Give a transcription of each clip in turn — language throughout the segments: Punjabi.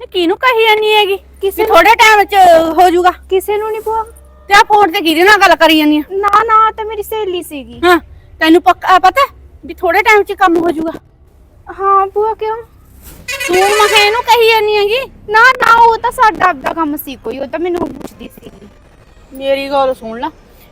ਇਹ ਕਿਹਨੂੰ ਕਹੀ ਜਾਨੀ ਹੈਗੀ? ਕਿਸੇ ਥੋੜੇ ਟਾਈਮ ਚ ਹੋ ਜਾਊਗਾ। ਕਿਸੇ ਨੂੰ ਨਹੀਂ ਭੂਆ। ਤੇ ਆ ਫੋਨ ਤੇ ਕਿਹਦੇ ਨਾਲ ਗੱਲ ਕਰੀ ਜਾਨੀ ਆ? ਨਾ ਨਾ ਤਾਂ ਮੇਰੀ ਸਹੇਲੀ ਸੀਗੀ। ਹਾਂ ਤੈਨੂੰ ਪੱਕਾ ਪਤਾ ਵੀ ਥੋੜੇ ਟਾਈਮ ਚ ਕੰਮ ਹੋ ਜਾਊਗਾ। ਹਾਂ ਭੂਆ ਕਿਉਂ? ਤੂੰ ਮਖੇ ਇਹਨੂੰ ਕਹੀ ਜਾਨੀ ਹੈਗੀ। ਨਾ ਨਾ ਉਹ ਤਾਂ ਸਾਡਾ ਆਪਦਾ ਕੰਮ ਸੀ ਕੋਈ ਉਹ ਤਾਂ ਮੈਨੂੰ ਪੁੱਛਦੀ ਸੀਗੀ। ਮੇਰੀ ਗੱਲ ਸੁਣ ਲੈ।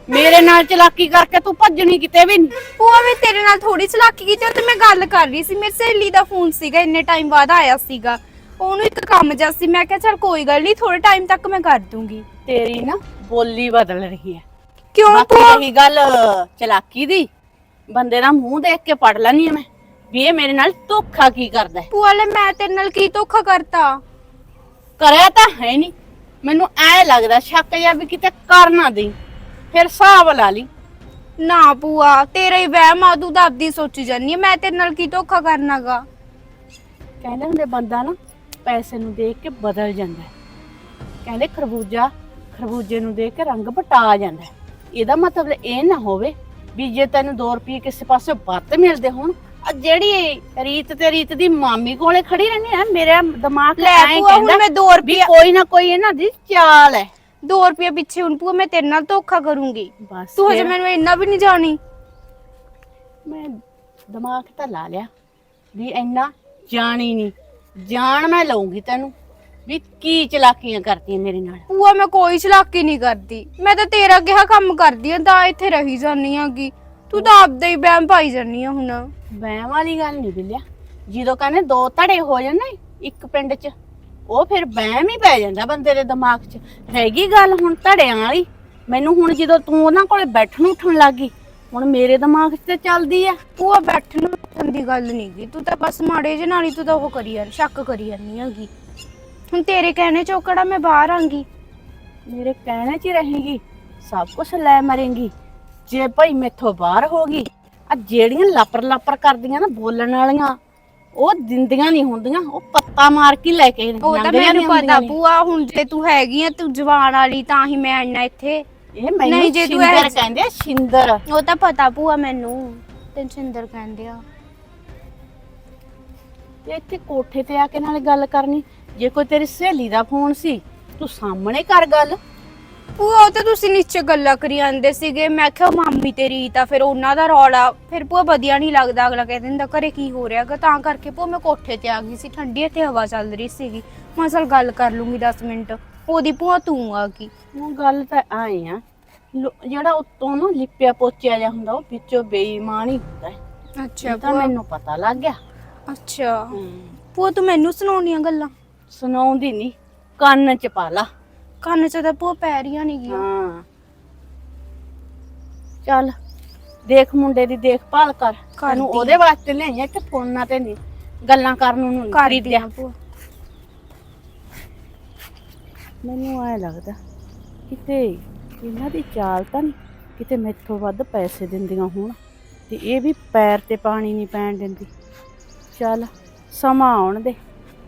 ਮੇਰੇ ਨਾਲ ਚਲਾਕੀ ਕਰਕੇ ਤੂੰ ਭੱਜਣੀ ਕਿਤੇ ਵੀ ਨਹੀਂ। ਭੂਆ ਵੀ ਤੇਰੇ ਨਾਲ ਥੋੜੀ ਚਲਾਕੀ ਕੀਤੀ ਉਹ ਤੇ ਮੈਂ ਗੱਲ ਕਰ ਰਹੀ ਸੀ। ਮੇਰੀ ਸਹੇਲੀ ਦਾ ਫੋਨ ਸੀਗਾ ਇੰਨੇ ਟਾਈਮ ਬਾਅਦ ਆਇਆ ਸੀਗਾ। ਉਹਨੂੰ ਇੱਕ ਕੰਮ ਜਿਹਾ ਸੀ ਮੈਂ ਕਿਹਾ ਚਲ ਕੋਈ ਗੱਲ ਨਹੀਂ ਥੋੜੇ ਟਾਈਮ ਤੱਕ ਮੈਂ ਕਰ ਦੂੰਗੀ। ਤੇਰੀ ਨਾ ਬੋਲੀ ਬਦਲ ਰਹੀ ਹੈ। ਕਿਉਂ ਬਾਕੀ ਭੂਆ? ਰਹੀ ਗੱਲ ਚਲਾਕੀ ਦੀ। ਬੰਦੇ ਦਾ ਮੂੰਹ ਦੇਖ ਕੇ ਪੜ ਲੈਣੀ ਮੈਂ ਵੀ ਇਹ ਮੇਰੇ ਨਾਲ ਧੋਖਾ ਕੀ ਕਰਦਾ ਹੈ। ਭੂਆ ਲੈ ਮੈਂ ਤੇਰੇ ਨਾਲ ਕੀ ਧੋਖਾ ਕਰਤਾ? ਕਰਿਆ ਤਾਂ ਹੈ ਨਹੀਂ। ਮੈਨੂੰ ਐ ਲੱਗਦਾ ਸ਼ੱਕ ਜਾਂ ਵੀ ਕਿਤੇ ਕਰ ਨਾ ਦੇਈ। ਫਿਰ ਹਿਸਾਬ ਲਾ ਲਈ। ਨਾ ਭੂਆ ਤੇਰਾ ਹੀ ਵਹਿਮ ਆ ਤੂੰ ਤਾਂ ਆਪਦੀ ਸੋਚੀ ਜਾਨੀ ਆ ਮੈਂ ਤੇਰੇ ਨਾਲ ਕੀ ਧੋਖਾ ਕਰਨਾਗਾ? ਕਹਿੰਦੇ ਹੁੰਦੇ ਬੰਦਾ ਨਾ ਪੈਸੇ ਨੂੰ ਦੇਖ ਕੇ ਬਦਲ ਜਾਂਦਾ ਹੈ। ਕਹਿੰਦੇ ਖਰਬੂਜਾ ਖਰਬੂਜੇ ਨੂੰ ਦੇਖ ਕੇ ਰੰਗ ਪਟਾ ਜਾਂਦਾ ਹੈ। ਇਹਦਾ ਮਤਲਬ ਇਹ ਨਾ ਹੋਵੇ ਵੀ ਜੇ ਤੈਨੂੰ 2 ਰੁਪਏ ਕਿਸੇ ਪਾਸੇ ਵੱਧ ਮਿਲਦੇ ਹੋਣ ਆ ਜਿਹੜੀ ਰੀਤ ਤੇ ਰੀਤ ਦੀ ਮਾਮੀ ਕੋਲੇ ਖੜੀ ਰਹਿੰਦੀ ਆ ਮੇਰਾ ਦਿਮਾਗ ਲੈ ਐਂ ਭੂਆ ਹੁਣ ਕਹਿੰਦਾ ਮੈਂ 2 ਵੀ ਰੁਪਏ ਕੋਈ ਨਾ ਕੋਈ ਇਹਨਾਂ ਦੀ ਚਾਲ ਹੈ। 2 ਰੁਪਏ ਪਿੱਛੇ ਹੁਣ ਭੂਆ ਮੈਂ ਤੇਰੇ ਨਾਲ ਧੋਖਾ ਕਰੂੰਗੀ। ਬਸ ਤੂੰ ਹਜੇ ਫਿਰ। ਮੈਨੂੰ ਇੰਨਾ ਵੀ ਨਹੀਂ ਜਾਣੀ। ਮੈਂ ਦਿਮਾਗ ਤਾਂ ਲਾ ਲਿਆ ਵੀ ਇੰਨਾ ਜਾਣੀ ਨਹੀਂ। ਜਾਣ ਮੈਂ ਲਊਂਗੀ ਤੈਨੂੰ ਵੀ ਕੀ ਚਲਾਕੀਆਂ ਕਰਦੀਆਂ ਮੇਰੇ ਨਾਲ। ਭੂਆ ਮੈਂ ਕੋਈ ਚਲਾਕੀ ਨਹੀਂ ਕਰਦੀ। ਮੈਂ ਤਾਂ ਤੇਰਾ ਕਿਹਾ ਕੰਮ ਕਰਦੀ ਆ ਤਾਂ ਇੱਥੇ ਰਹੀ ਜਾਨੀ ਆਗੀ। ਤੂੰ ਤਾਂ ਆਪਦਾ ਹੀ ਬਹਿਮ ਪਾਈ ਜਾਨੀ ਆ ਹੁਣ। ਵਹਿਮ ਵਾਲੀ ਗੱਲ ਨਹੀਂ ਬਿਲਿਆ। ਜਦੋਂ ਕਹਿੰਦੇ ਦੋ ਧੜੇ ਹੋ ਜਾਣ ਨਾ ਇੱਕ ਪਿੰਡ 'ਚ ਉਹ ਫਿਰ ਵਹਿਮ ਹੀ ਪੈ ਜਾਂਦਾ ਬੰਦੇ ਦੇ ਦਿਮਾਗ 'ਚ। ਰਹਿ ਗਈ ਗੱਲ ਹੁਣ ਧੜਿਆਂ ਵਾਲੀ। ਮੈਨੂੰ ਹੁਣ ਜਦੋਂ ਤੂੰ ਉਹਨਾਂ ਕੋਲੇ ਬੈਠਣ ਉੱਠਣ ਲੱਗੀ ਹੁਣ ਮੇਰੇ ਦਿਮਾਗ 'ਚ ਤੇ ਚੱਲਦੀ ਆ। ਭੂਆ, ਬੈਠਣ ਉੱਠਣ ਦੀ ਗੱਲ ਨਹੀਂ ਗੀ। ਤੂੰ ਤਾਂ ਬਸ ਮਾੜੇ ਜਿਹੇ ਨਾਲ ਹੀ ਤੂੰ ਤਾਂ ਉਹ ਕਰੀ ਯਾਰ ਸ਼ੱਕ ਕਰੀ ਜਾਨੀ ਹੈਗੀ। ਹੁਣ ਤੇਰੇ ਕਹਿਣੇ ਚੋਕੜਾ ਮੈਂ ਬਾਹਰ ਆਂਗੀ? ਮੇਰੇ ਕਹਿਣੇ 'ਚ ਹੀ ਰਹੇਗੀ। ਸਭ ਕੁਝ ਲੈ ਮਰੇਗੀ। ਜੇ ਭਾਈ ਮੈਥੋਂ ਬਾਹਰ ਹੋ ਗਈ ਆ ਜਿਹੜੀਆਂ ਲਾਪਰ ਲਾਪਰ ਕਰਦੀਆਂ ਨਾ ਬੋਲਣ ਵਾਲੀਆਂ ਉਹ ਦਿੰਦੀਆਂ ਨਹੀਂ ਹੁੰਦੀਆਂ ਉਹ ਪੱਤਾ ਮਾਰ ਕੇ ਲੈ ਕੇ ਉਹ ਤਾਂ ਮੈਨੂੰ ਪਤਾ ਹੁੰਦੀਆਂ ਨੇ। ਭੂਆ ਹੁਣ ਜੇ ਤੂੰ ਹੈਗੀ ਆ ਤੂੰ ਜਵਾਨ ਵਾਲੀ ਤਾਂ ਹੀ ਮੈਂ ਆਣਾ ਇੱਥੇ। ਇਹ ਮੈਨੂੰ ਨਹੀਂ, ਜੇ ਤੂੰ ਸ਼ਿੰਦਰ ਕਹਿੰਦੇ ਆ ਸ਼ਿੰਦਰ ਉਹ ਤਾਂ ਪਤਾ ਭੂਆ ਮੈਨੂੰ ਤੈਨੂੰ ਸਿੰਦਰ ਕਹਿੰਦੇ ਆ। ਤੇ ਇੱਥੇ ਕੋਠੇ ਤੇ ਆ ਕੇ ਨਾਲੇ ਗੱਲ ਕਰਨੀ। ਜੇ ਕੋਈ ਤੇਰੀ ਸਹੇਲੀ ਦਾ ਫੋਨ ਸੀ ਤੂੰ ਸਾਹਮਣੇ ਕਰ ਗੱਲ। ਭੂਆ ਉਹ ਤਾਂ ਤੁਸੀਂ ਨੀਚੇ ਗੱਲਾਂ ਕਰੀ ਜਾਂਦੇ ਸੀਗੇ। ਮੈਂ ਕਿਹਾ ਮਾਮੀ ਤੇਰੀ ਤਾਂ ਫਿਰ ਉਹਨਾਂ ਦਾ ਰੌਲਾ। ਫਿਰ ਭੂਆ ਵਧੀਆ ਨਹੀਂ ਲੱਗਦਾ। ਅਗਲਾ ਕਹਿ ਦਿੰਦਾ ਘਰੇ ਕੀ ਹੋ ਰਿਹਾਗਾ ਤਾਂ ਕਰਕੇ ਭੂਆ ਮੈਂ ਕੋਠੇ ਤੇ ਆ ਗਈ ਸੀ। ਠੰਡੀ ਇੱਥੇ ਹਵਾ ਚੱਲ ਰਹੀ ਸੀਗੀ। ਮੈਂ ਚਲ ਗੱਲ ਕਰ ਲੂੰਗੀ 10 ਮਿੰਟ। ਉਹਦੀ ਭੂਆ ਤੂੰ ਆ ਗਈ। ਉਹ ਗੱਲ ਤਾਂ ਆਏ ਆ। ਲੋ- ਜਿਹੜਾ ਉੱਤੋਂ ਨਾ ਲਿਪਿਆ ਪੋਚਿਆ ਜਾ ਹੁੰਦਾ ਉਹ ਵਿੱਚੋਂ ਬੇਈਮਾਨ ਹੀ ਹੁੰਦਾ। ਹੈ ਅੱਛਾ ਇਹ ਤਾਂ ਮੈਨੂੰ ਪਤਾ ਲੱਗ ਗਿਆ। ਅੱਛਾ। ਭੂਆ ਤੂੰ ਮੈਨੂੰ ਸੁਣਾਉਣੀਆਂ ਗੱਲਾਂ? ਸੁਣਾਉਂਦੀ ਨਹੀਂ ਕੰਨ ਚ ਪਾ ਲਾ। ਕੰਨ 'ਚ ਤਾਂ ਭੂਆ ਪੈ ਰਹੀਆਂ ਨਹੀਂ ਗੀਆਂ। ਹਾਂ। ਚੱਲ। ਦੇਖ ਮੁੰਡੇ ਦੀ ਦੇਖਭਾਲ ਕਰ। ਕਰਦੀ। ਤੈਨੂੰ ਉਹਦੇ ਵਾਸਤੇ ਲਿਆਈਆਂ ਕਿ ਫੋਨਾਂ ਤੇ ਨਹੀਂ? ਗੱਲਾਂ ਕਰਨ ਨੂੰ ਨਹੀਂ ਆ ਭੂਆ। ਮੈਨੂੰ ਐ ਲੱਗਦਾ ਕਿਤੇ ਇਹਨਾਂ ਦੀ ਚਾਲ ਤਾਂ ਨਹੀਂ ਕਿਤੇ ਮੈਥੋਂ ਵੱਧ ਪੈਸੇ ਦਿੰਦੀਆਂ ਹੋਣ ਤੇ ਇਹ ਵੀ ਪੈਰ ਤੇ ਪਾਣੀ ਨਹੀਂ ਪੈਣ ਦਿੰਦੀ। ਚੱਲ ਸਮਾਂ ਆਉਣ ਦੇ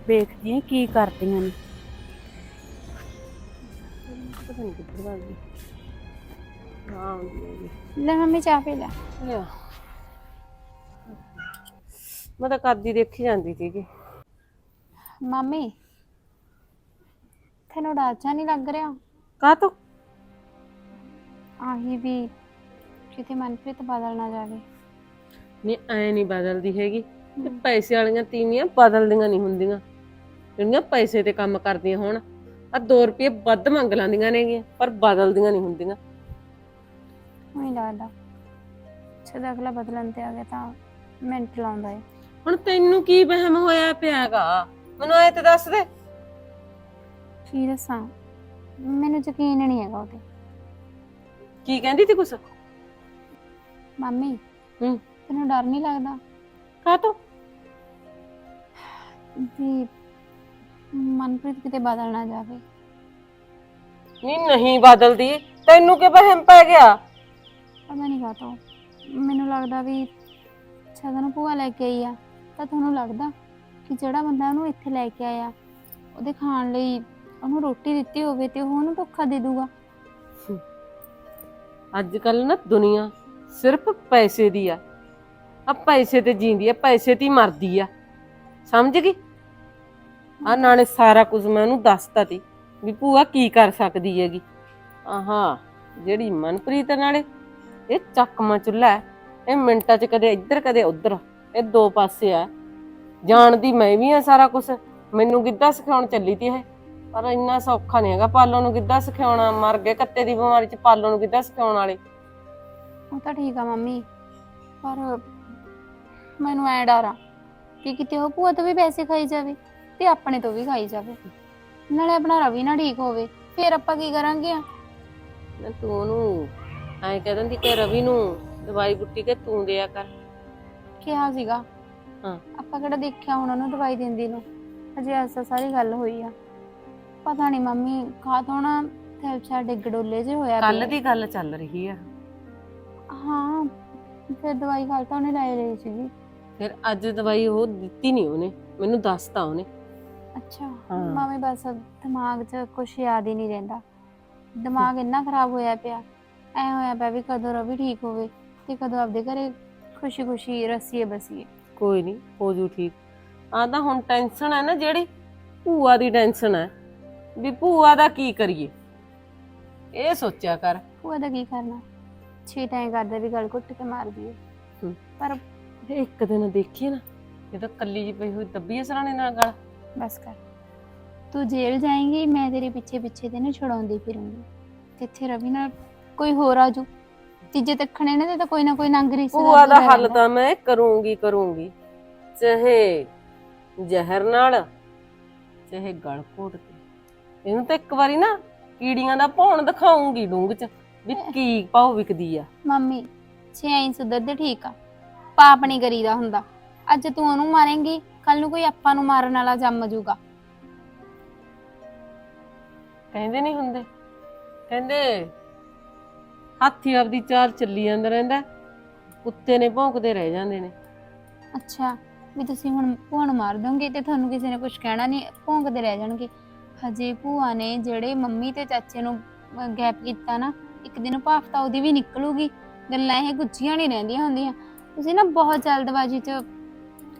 ਵੇਖਦੀ ਆਂ ਕੀ ਕਰਦੀਆਂ ਨੇ। ਪਤਾ ਨਹੀਂ ਕਿੱਧਰ ਭੱਜ ਗਈ। ਹਾਂ ਆਉਂਦੀ ਹੈਗੀ। ਲੈ ਮੰਮੀ ਚਾਹ ਪੀ ਲੈ। ਲਿਆ ਮੈਂ ਤਾਂ ਕਰਦੀ ਦੇਖੀ ਜਾਂਦੀ ਸੀਗੀ। ਮੰਮੀ ਤੈਨੂੰ ਡਰ ਜਾ ਨਹੀਂ ਲੱਗ ਰਿਹਾ? ਕਾਹ ਤੋਂ? ਆਹੀ ਵੀ ਕਿਤੇ ਮਨਪ੍ਰੀਤ ਬਦਲ ਨਾ ਜਾਵੇ। ਨਹੀਂ ਐ ਨਹੀਂ ਬਦਲਦੀ ਹੈਗੀ। ਤੇ ਪੈਸੇ ਵਾਲੀਆਂ ਤੀਵੀਆਂ ਬਦਲਦੀਆਂ ਨਹੀਂ ਹੁੰਦੀਆਂ। ਜਿਹੜੀਆਂ ਪੈਸੇ ਤੇ ਕੰਮ ਕਰਦੀਆਂ ਹੋਣ। ਆ 2 ਰੁਪਏ ਵੱਧ ਮੰਗ ਲੈਂਦੀਆਂ ਨੇਗੀਆਂ ਪਰ ਬਦਲਦੀਆਂ ਨਹੀਂ ਹੁੰਦੀਆਂ। ਨਹੀਂ ਲੱਗਦਾ। ਜਦ ਅਗਲਾ ਬਦਲਣ ਤੇ ਆ ਗਿਆ ਤਾਂ ਮਿੰਟ ਲਾਉਂਦਾ ਹੈ ਹੁਣ ਤੈਨੂੰ ਕੀ ਵਹਿਮ ਹੋਇਆ ਪਿਆਗਾ? ਮੈਨੂੰ ਐ ਤੇ ਦੱਸ ਦੇ। ਕੀ ਦੱਸਾਂ? ਮੈਨੂੰ ਯਕੀਨ ਨਹੀਂ ਹੈਗਾ ਉਹਤੇ ਕੀ ਕਹਿੰਦੀ ਤੀ ਕੁਛ? ਮੰਮੀ ਹੂੰ। ਤੈਨੂੰ ਡਰ ਨਹੀਂ ਲੱਗਦਾ? ਕਾਹ ਤੋਂ ਵੀ ਮਨਪ੍ਰੀਤ ਕਿਤੇ ਬਦਲ ਨਾ ਜਾਵੇ। ਨਹੀਂ ਨਹੀਂ ਬਦਲਦੀ। ਤੈਨੂੰ ਕੀ ਵਹਿਮ ਪੈ ਗਿਆ? ਪਤਾ ਨਹੀਂ ਕਾਤੋਂ ਮੈਨੂੰ ਲੱਗਦਾ ਵੀ ਛਦਾ ਨੂੰ ਭੂਆ ਲੈ ਕੇ ਆਈ ਆ ਤਾਂ ਤੁਹਾਨੂੰ ਲੱਗਦਾ ਕਿ ਜਿਹੜਾ ਬੰਦਾ ਉਹਨੂੰ ਇੱਥੇ ਲੈ ਕੇ ਆਇਆ ਉਹਦੇ ਖਾਣ ਲਈ ਉਹਨੂੰ ਰੋਟੀ ਦਿੱਤੀ ਹੋਵੇ ਤੇ ਉਹ ਉਹਨੂੰ ਧੋਖਾ ਦੇ ਦੂਗਾ? ਅੱਜ ਕੱਲ ਨਾ ਦੁਨੀਆ ਸਿਰਫ ਪੈਸੇ ਦੀ ਆ। ਆ ਪੈਸੇ ਤੇ ਜੀਂਦੀ ਆ ਪੈਸੇ ਤੇ ਹੀ ਮਰਦੀ ਆ। ਸਮਝ ਗਈ? ਆ ਨਾਲੇ ਸਾਰਾ ਕੁਝ ਮੈਂ ਉਹਨੂੰ ਦੱਸਤਾ ਤੀ ਵੀ ਭੂਆ ਕੀ ਕਰ ਸਕਦੀ ਹੈਗੀ। ਆਹਾ, ਜਿਹੜੀ ਮਨਪ੍ਰੀਤ ਨਾਲੇ ਇਹ ਚੱਕਮਾ ਚੁੱਲਾ ਹੈ ਇਹ ਮਿੰਟਾਂ 'ਚ ਕਦੇ ਇੱਧਰ, ਕਦੇ ਉੱਧਰ, ਇਹ ਦੋ ਪਾਸੇ ਆ। ਜਾਣਦੀ ਮੈਂ ਵੀ ਆ ਸਾਰਾ ਕੁਝ, ਮੈਨੂੰ ਗਿੱਧਾ ਸਿਖਾਉਣ ਚੱਲੀ ਤੀ ਇਹ। ਪਰ ਇੰਨਾ ਸੌਖਾ ਨਹੀਂ ਹੈਗਾ ਪਾਲੋ ਨੂੰ ਗਿੱਧਾ ਸਿਖਾਉਣਾ, ਮਰ ਗਏ ਕੱਤੇ ਦੀ ਬਿਮਾਰੀ 'ਚ ਪਾਲੋ ਨੂੰ ਗਿੱਧਾ ਸਿਖਾਉਣ ਵਾਲੇ। ਉਹ ਤਾਂ ਠੀਕ ਆ ਮੰਮੀ, ਪਰ ਮੈਨੂੰ ਐ ਡਰ ਆ ਕਿ ਕਿਤੇ ਉਹ ਭੂਆ ਤੋਂ ਵੀ ਪੈਸੇ ਖਾਈ ਜਾਵੇ। ਤੇ ਆਪਣੇ ਤੋਂ ਵੀ ਖਾਈ ਜਾਵੇ। ਨਾਲੇ ਆਪਣਾ ਰਵੀ ਨਾ ਠੀਕ ਹੋਵੇ ਫਿਰ ਆਪਾਂ ਕੀ ਕਰਾਂਗੇ ਆ? ਨਾ ਤੂੰ ਉਹਨੂੰ ਐਂ ਕਹਿ ਦਿੰਦੀ ਕਿ ਰਵੀ ਨੂੰ ਦਵਾਈ ਬੁੱਟੀ ਕੇ ਤੂੰ ਦਿਆ ਕਰ। ਕਿਹਾ ਸੀਗਾ। ਹਾਂ। ਆਪਾਂ ਕਿਹੜਾ ਦੇਖਿਆ ਹੁਣ ਉਹਨੂੰ ਦਵਾਈ ਦਿੰਦੀ ਨੂੰ? ਅਜੇ ਐਸਾ ਸਾਰੀ ਗੱਲ ਹੋਈ ਆ। ਪਤਾ ਨਹੀਂ ਮੰਮੀ ਖਾ ਤੋਂ ਦਿਲ ਛਾ ਡਿੱਗ ਡੋਲੇ ਜੇ ਹੋਇਆ ਕੱਲ। ਦੀ ਗੱਲ ਚੱਲ ਰਹੀ ਆ। ਹਾਂ ਫਿਰ ਦਵਾਈ ਖਾਲ ਤਾਂ ਉਹਨੇ ਲੈ ਲਈ ਸੀਗੀ। ਫਿਰ ਅੱਜ ਦਵਾਈ ਉਹ ਦਿੱਤੀ ਨਹੀਂ ਉਹਨੇ। ਮੈਨੂੰ ਦੱਸਤਾ ਉਹਨੇ। ਅੱਛਾ ਹਾਂ। ਮਾਮੇ ਬਸ ਦਿਮਾਗ 'ਚ ਕੁਝ ਯਾਦ ਹੀ ਨਹੀਂ ਰਹਿੰਦਾ। ਦਿਮਾਗ ਇੰਨਾ ਖਰਾਬ ਹੋਇਆ ਪਿਆ। ਐ ਹੋਇਆ ਪਿਆ ਵੀ ਕਦੋਂ ਰਵੀ ਠੀਕ ਹੋਵੇ ਤੇ ਕਦੋਂ ਆਪਦੇ ਘਰੇ ਖੁਸ਼ੀ-ਖੁਸ਼ੀ ਰਸੀਏ ਬਸੀਏ। ਕੋਈ ਨਹੀਂ ਹੋ ਜੂ ਠੀਕ। ਆ ਤਾਂ ਹੁਣ ਟੈਨਸ਼ਨ ਹੈ ਨਾ ਜਿਹੜੀ ਭੂਆ ਦੀ ਟੈਨਸ਼ਨ ਹੈ। ਵੀ ਭੂਆ ਦਾ ਕੀ ਕਰੀਏ? ਇਹ ਸੋਚਿਆ ਕਰ। ਭੂਆ ਦਾ ਕੀ ਕਰਨਾ? ਛੇ ਟਾਈਮ ਕਰਦਾ ਵੀ ਗੱਲ ਘੁੱਟ ਕੇ ਮਾਰ ਦਈਏ। ਹੂੰ। ਪਰ ਇਹ ਇੱਕ ਦਿਨ ਦੇਖੀਏ ਨਾ ਜਦੋਂ ਕੱਲੀ ਜੀ ਪਈ ਹੋਈ ਦੱਬੀਏ ਸਰਾਣੇ ਨਾਲ ਗੱਲ। ਬਸ ਕਰ। ਤੂੰ ਜੇਲ੍ਹ ਜਾਏਂਗੀ ਮੈਂ ਤੇਰੇ ਪਿੱਛੇ ਪਿੱਛੇ ਤੈਨੂੰ ਛੁਡਾਉਂਦੀ ਫਿਰੂੰਗੀ। ਤੇ ਇੱਥੇ ਰਵੀ ਨਾਲ ਕੋਈ ਹੋਰ ਆਜੂ ਤੀਜੇ ਤੱਕਣੇ ਨੇ ਤੇ ਤਾਂ ਕੋਈ ਨਾ ਕੋਈ ਨੰਗਰੀ ਭੂਆ ਦਾ ਹੱਲ ਤਾਂ ਮੈਂ ਕਰੂੰਗੀ ਕਰੂੰਗੀ। ਚਾਹੇ ਜ਼ਹਿਰ ਨਾਲ ਚਾਹੇ ਗਲ ਘੋਟ ਕੇ। ਇਹਨੂੰ ਤਾਂ ਇੱਕ ਵਾਰੀ ਨਾ ਕੀੜੀਆਂ ਦਾ ਭੌਣ ਦਿਖਾਉਂਗੀ ਡੂੰਗ ਚ ਵੀ ਕੀ ਪਾਉ ਵਿਕਦੀ ਆ। ਮੰਮੀ ਛੇ ਐਂ ਸੁਧਰਦੇ ਠੀਕ ਆ। ਪਾਪ ਨਹੀਂ ਕਰੀਦਾ ਹੁੰਦਾ। ਅੱਜ ਤੂੰ ਉਹਨੂੰ ਮਾਰੇਂਗੀ ਕੱਲ ਨੂੰ ਕੋਈ ਆਪਾਂ ਨੂੰ ਮਾਰਨ ਵਾਲਾ ਜੰਮ ਜੂਗਾ। ਕਹਿੰਦੇ ਨਹੀਂ ਹੁੰਦੇ। ਕਹਿੰਦੇ ਹਾਥੀ ਆਪਦੀ ਚਾਲ ਚੱਲੀ ਜਾਂਦਾ ਰਹਿੰਦਾ ਕੁੱਤੇ ਨੇ ਭੌਂਕਦੇ ਰਹਿ ਜਾਂਦੇ ਨੇ। ਅੱਛਾ ਵੀ ਤੁਸੀਂ ਹੁਣ ਭੂਆ ਨੂੰ ਮਾਰ ਦੋਗੇ ਤੇ ਤੁਹਾਨੂੰ ਕਿਸੇ ਨੇ ਕੁਝ ਕਹਿਣਾ ਨਹੀਂ ਭੌਂਕਦੇ ਰਹਿ ਜਾਣਗੇ। ਹਜੇ ਭੂਆ ਨੇ ਜਿਹੜੇ ਮੰਮੀ ਤੇ ਚਾਚੇ ਨੂੰ ਗੈਪ ਕੀਤਾ ਨਾ ਇੱਕ ਦਿਨ ਭਾਫ ਤਾਂ ਉਹਦੀ ਵੀ ਨਿਕਲੂਗੀ। ਗੱਲਾਂ ਇਹ ਗੁੱਝੀਆਂ ਨਹੀਂ ਰਹਿੰਦੀਆਂ ਹੁੰਦੀਆਂ। ਤੁਸੀਂ ਨਾ ਬਹੁਤ ਜਲਦਬਾਜ਼ੀ 'ਚ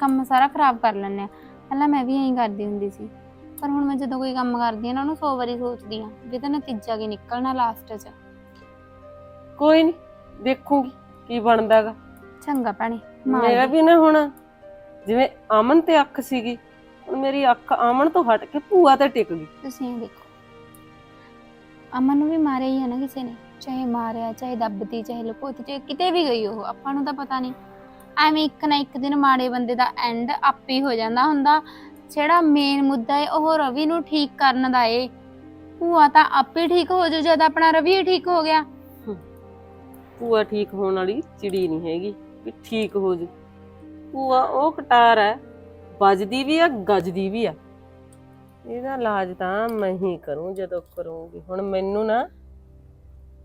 ਕੰਮ ਸਾਰਾ ਖਰਾਬ ਕਰ ਲੈਂਦੇ ਆ। ਪਹਿਲਾਂ ਮੈਂ ਵੀ ਐਂ ਕਰਦੀ ਹੁੰਦੀ ਸੀ। ਪਰ ਹੁਣ ਮੈਂ ਜਦੋਂ ਕੋਈ ਕੰਮ ਕਰਦੀ ਆ ਨਾ ਉਹਨੂੰ 100 ਵਾਰੀ ਸੋਚਦੀ ਆ ਵੀ ਇਹਦਾ ਨਤੀਜਾ ਕੀ ਨਿਕਲਣਾ ਲਾਸਟ 'ਚ। ਕੋਈ ਨਹੀਂ ਦੇਖੂਗੀ ਕੀ ਬਣਦਾਗਾ। ਚੰਗਾ ਭੈਣੇ ਮਾਰ ਮੇਰਾ। ਵੀ ਨਾ ਹੁਣ ਜਿਵੇਂ ਅਮਨ ਤੇ ਅੱਖ ਸੀਗੀ ਹੁਣ ਮੇਰੀ ਅੱਖ ਅਮਨ ਤੋਂ ਹਟ ਕੇ ਭੂਆ ਤੇ ਟਿਕ ਗਈ। ਤੁਸੀਂ ਇਹ ਦੇਖੋ ਅਮਨ ਨੂੰ ਵੀ ਮਾਰਿਆ ਹੀ ਹੈ ਨਾ ਕਿਸੇ ਨੇ ਚਾਹੇ ਮਾਰਿਆ ਚਾਹੇ ਦੱਬਤੀ ਚਾਹੇ ਲੁਕੋਤੀ ਚਾਹੇ ਕਿਤੇ ਵੀ ਗਈ ਉਹ ਆਪਾਂ ਨੂੰ ਤਾਂ ਪਤਾ ਨਹੀਂ ਐਵੇਂ ਇੱਕ ਨਾ ਇੱਕ ਦਿਨ ਮਾੜੇ ਬੰਦੇ ਦਾ ਐਂਡ ਆਪੇ ਹੀ ਜਾਂਦਾ ਹੁੰਦਾ। ਜਿਹੜਾ ਮੇਨ ਮੁੱਦਾ ਹੈ ਉਹ ਰਵੀ ਨੂੰ ਠੀਕ ਕਰਨ ਦਾ ਏ। ਭੂਆ ਤਾਂ ਆਪੇ ਠੀਕ ਹੋ ਜਾਊ ਜਦ ਆਪਣਾ ਰਵੀ ਹੀ ਠੀਕ ਹੋ ਗਿਆ। ਭੂਆ ਠੀਕ ਹੋਣ ਵਾਲੀ ਚਿੜੀ ਨਹੀਂ ਹੈਗੀ ਵੀ ਠੀਕ ਹੋ ਜੂ ਭੂਆ ਉਹ ਕਟਾਰ ਹੈ ਵੱਜਦੀ ਵੀ ਆ ਗੱਜਦੀ ਵੀ ਆ। ਇਹਦਾ ਇਲਾਜ ਤਾਂ ਮੈਂ ਹੀ ਕਰੂੰ ਜਦੋਂ ਕਰੂੰਗੀ। ਹੁਣ ਮੈਨੂੰ ਨਾ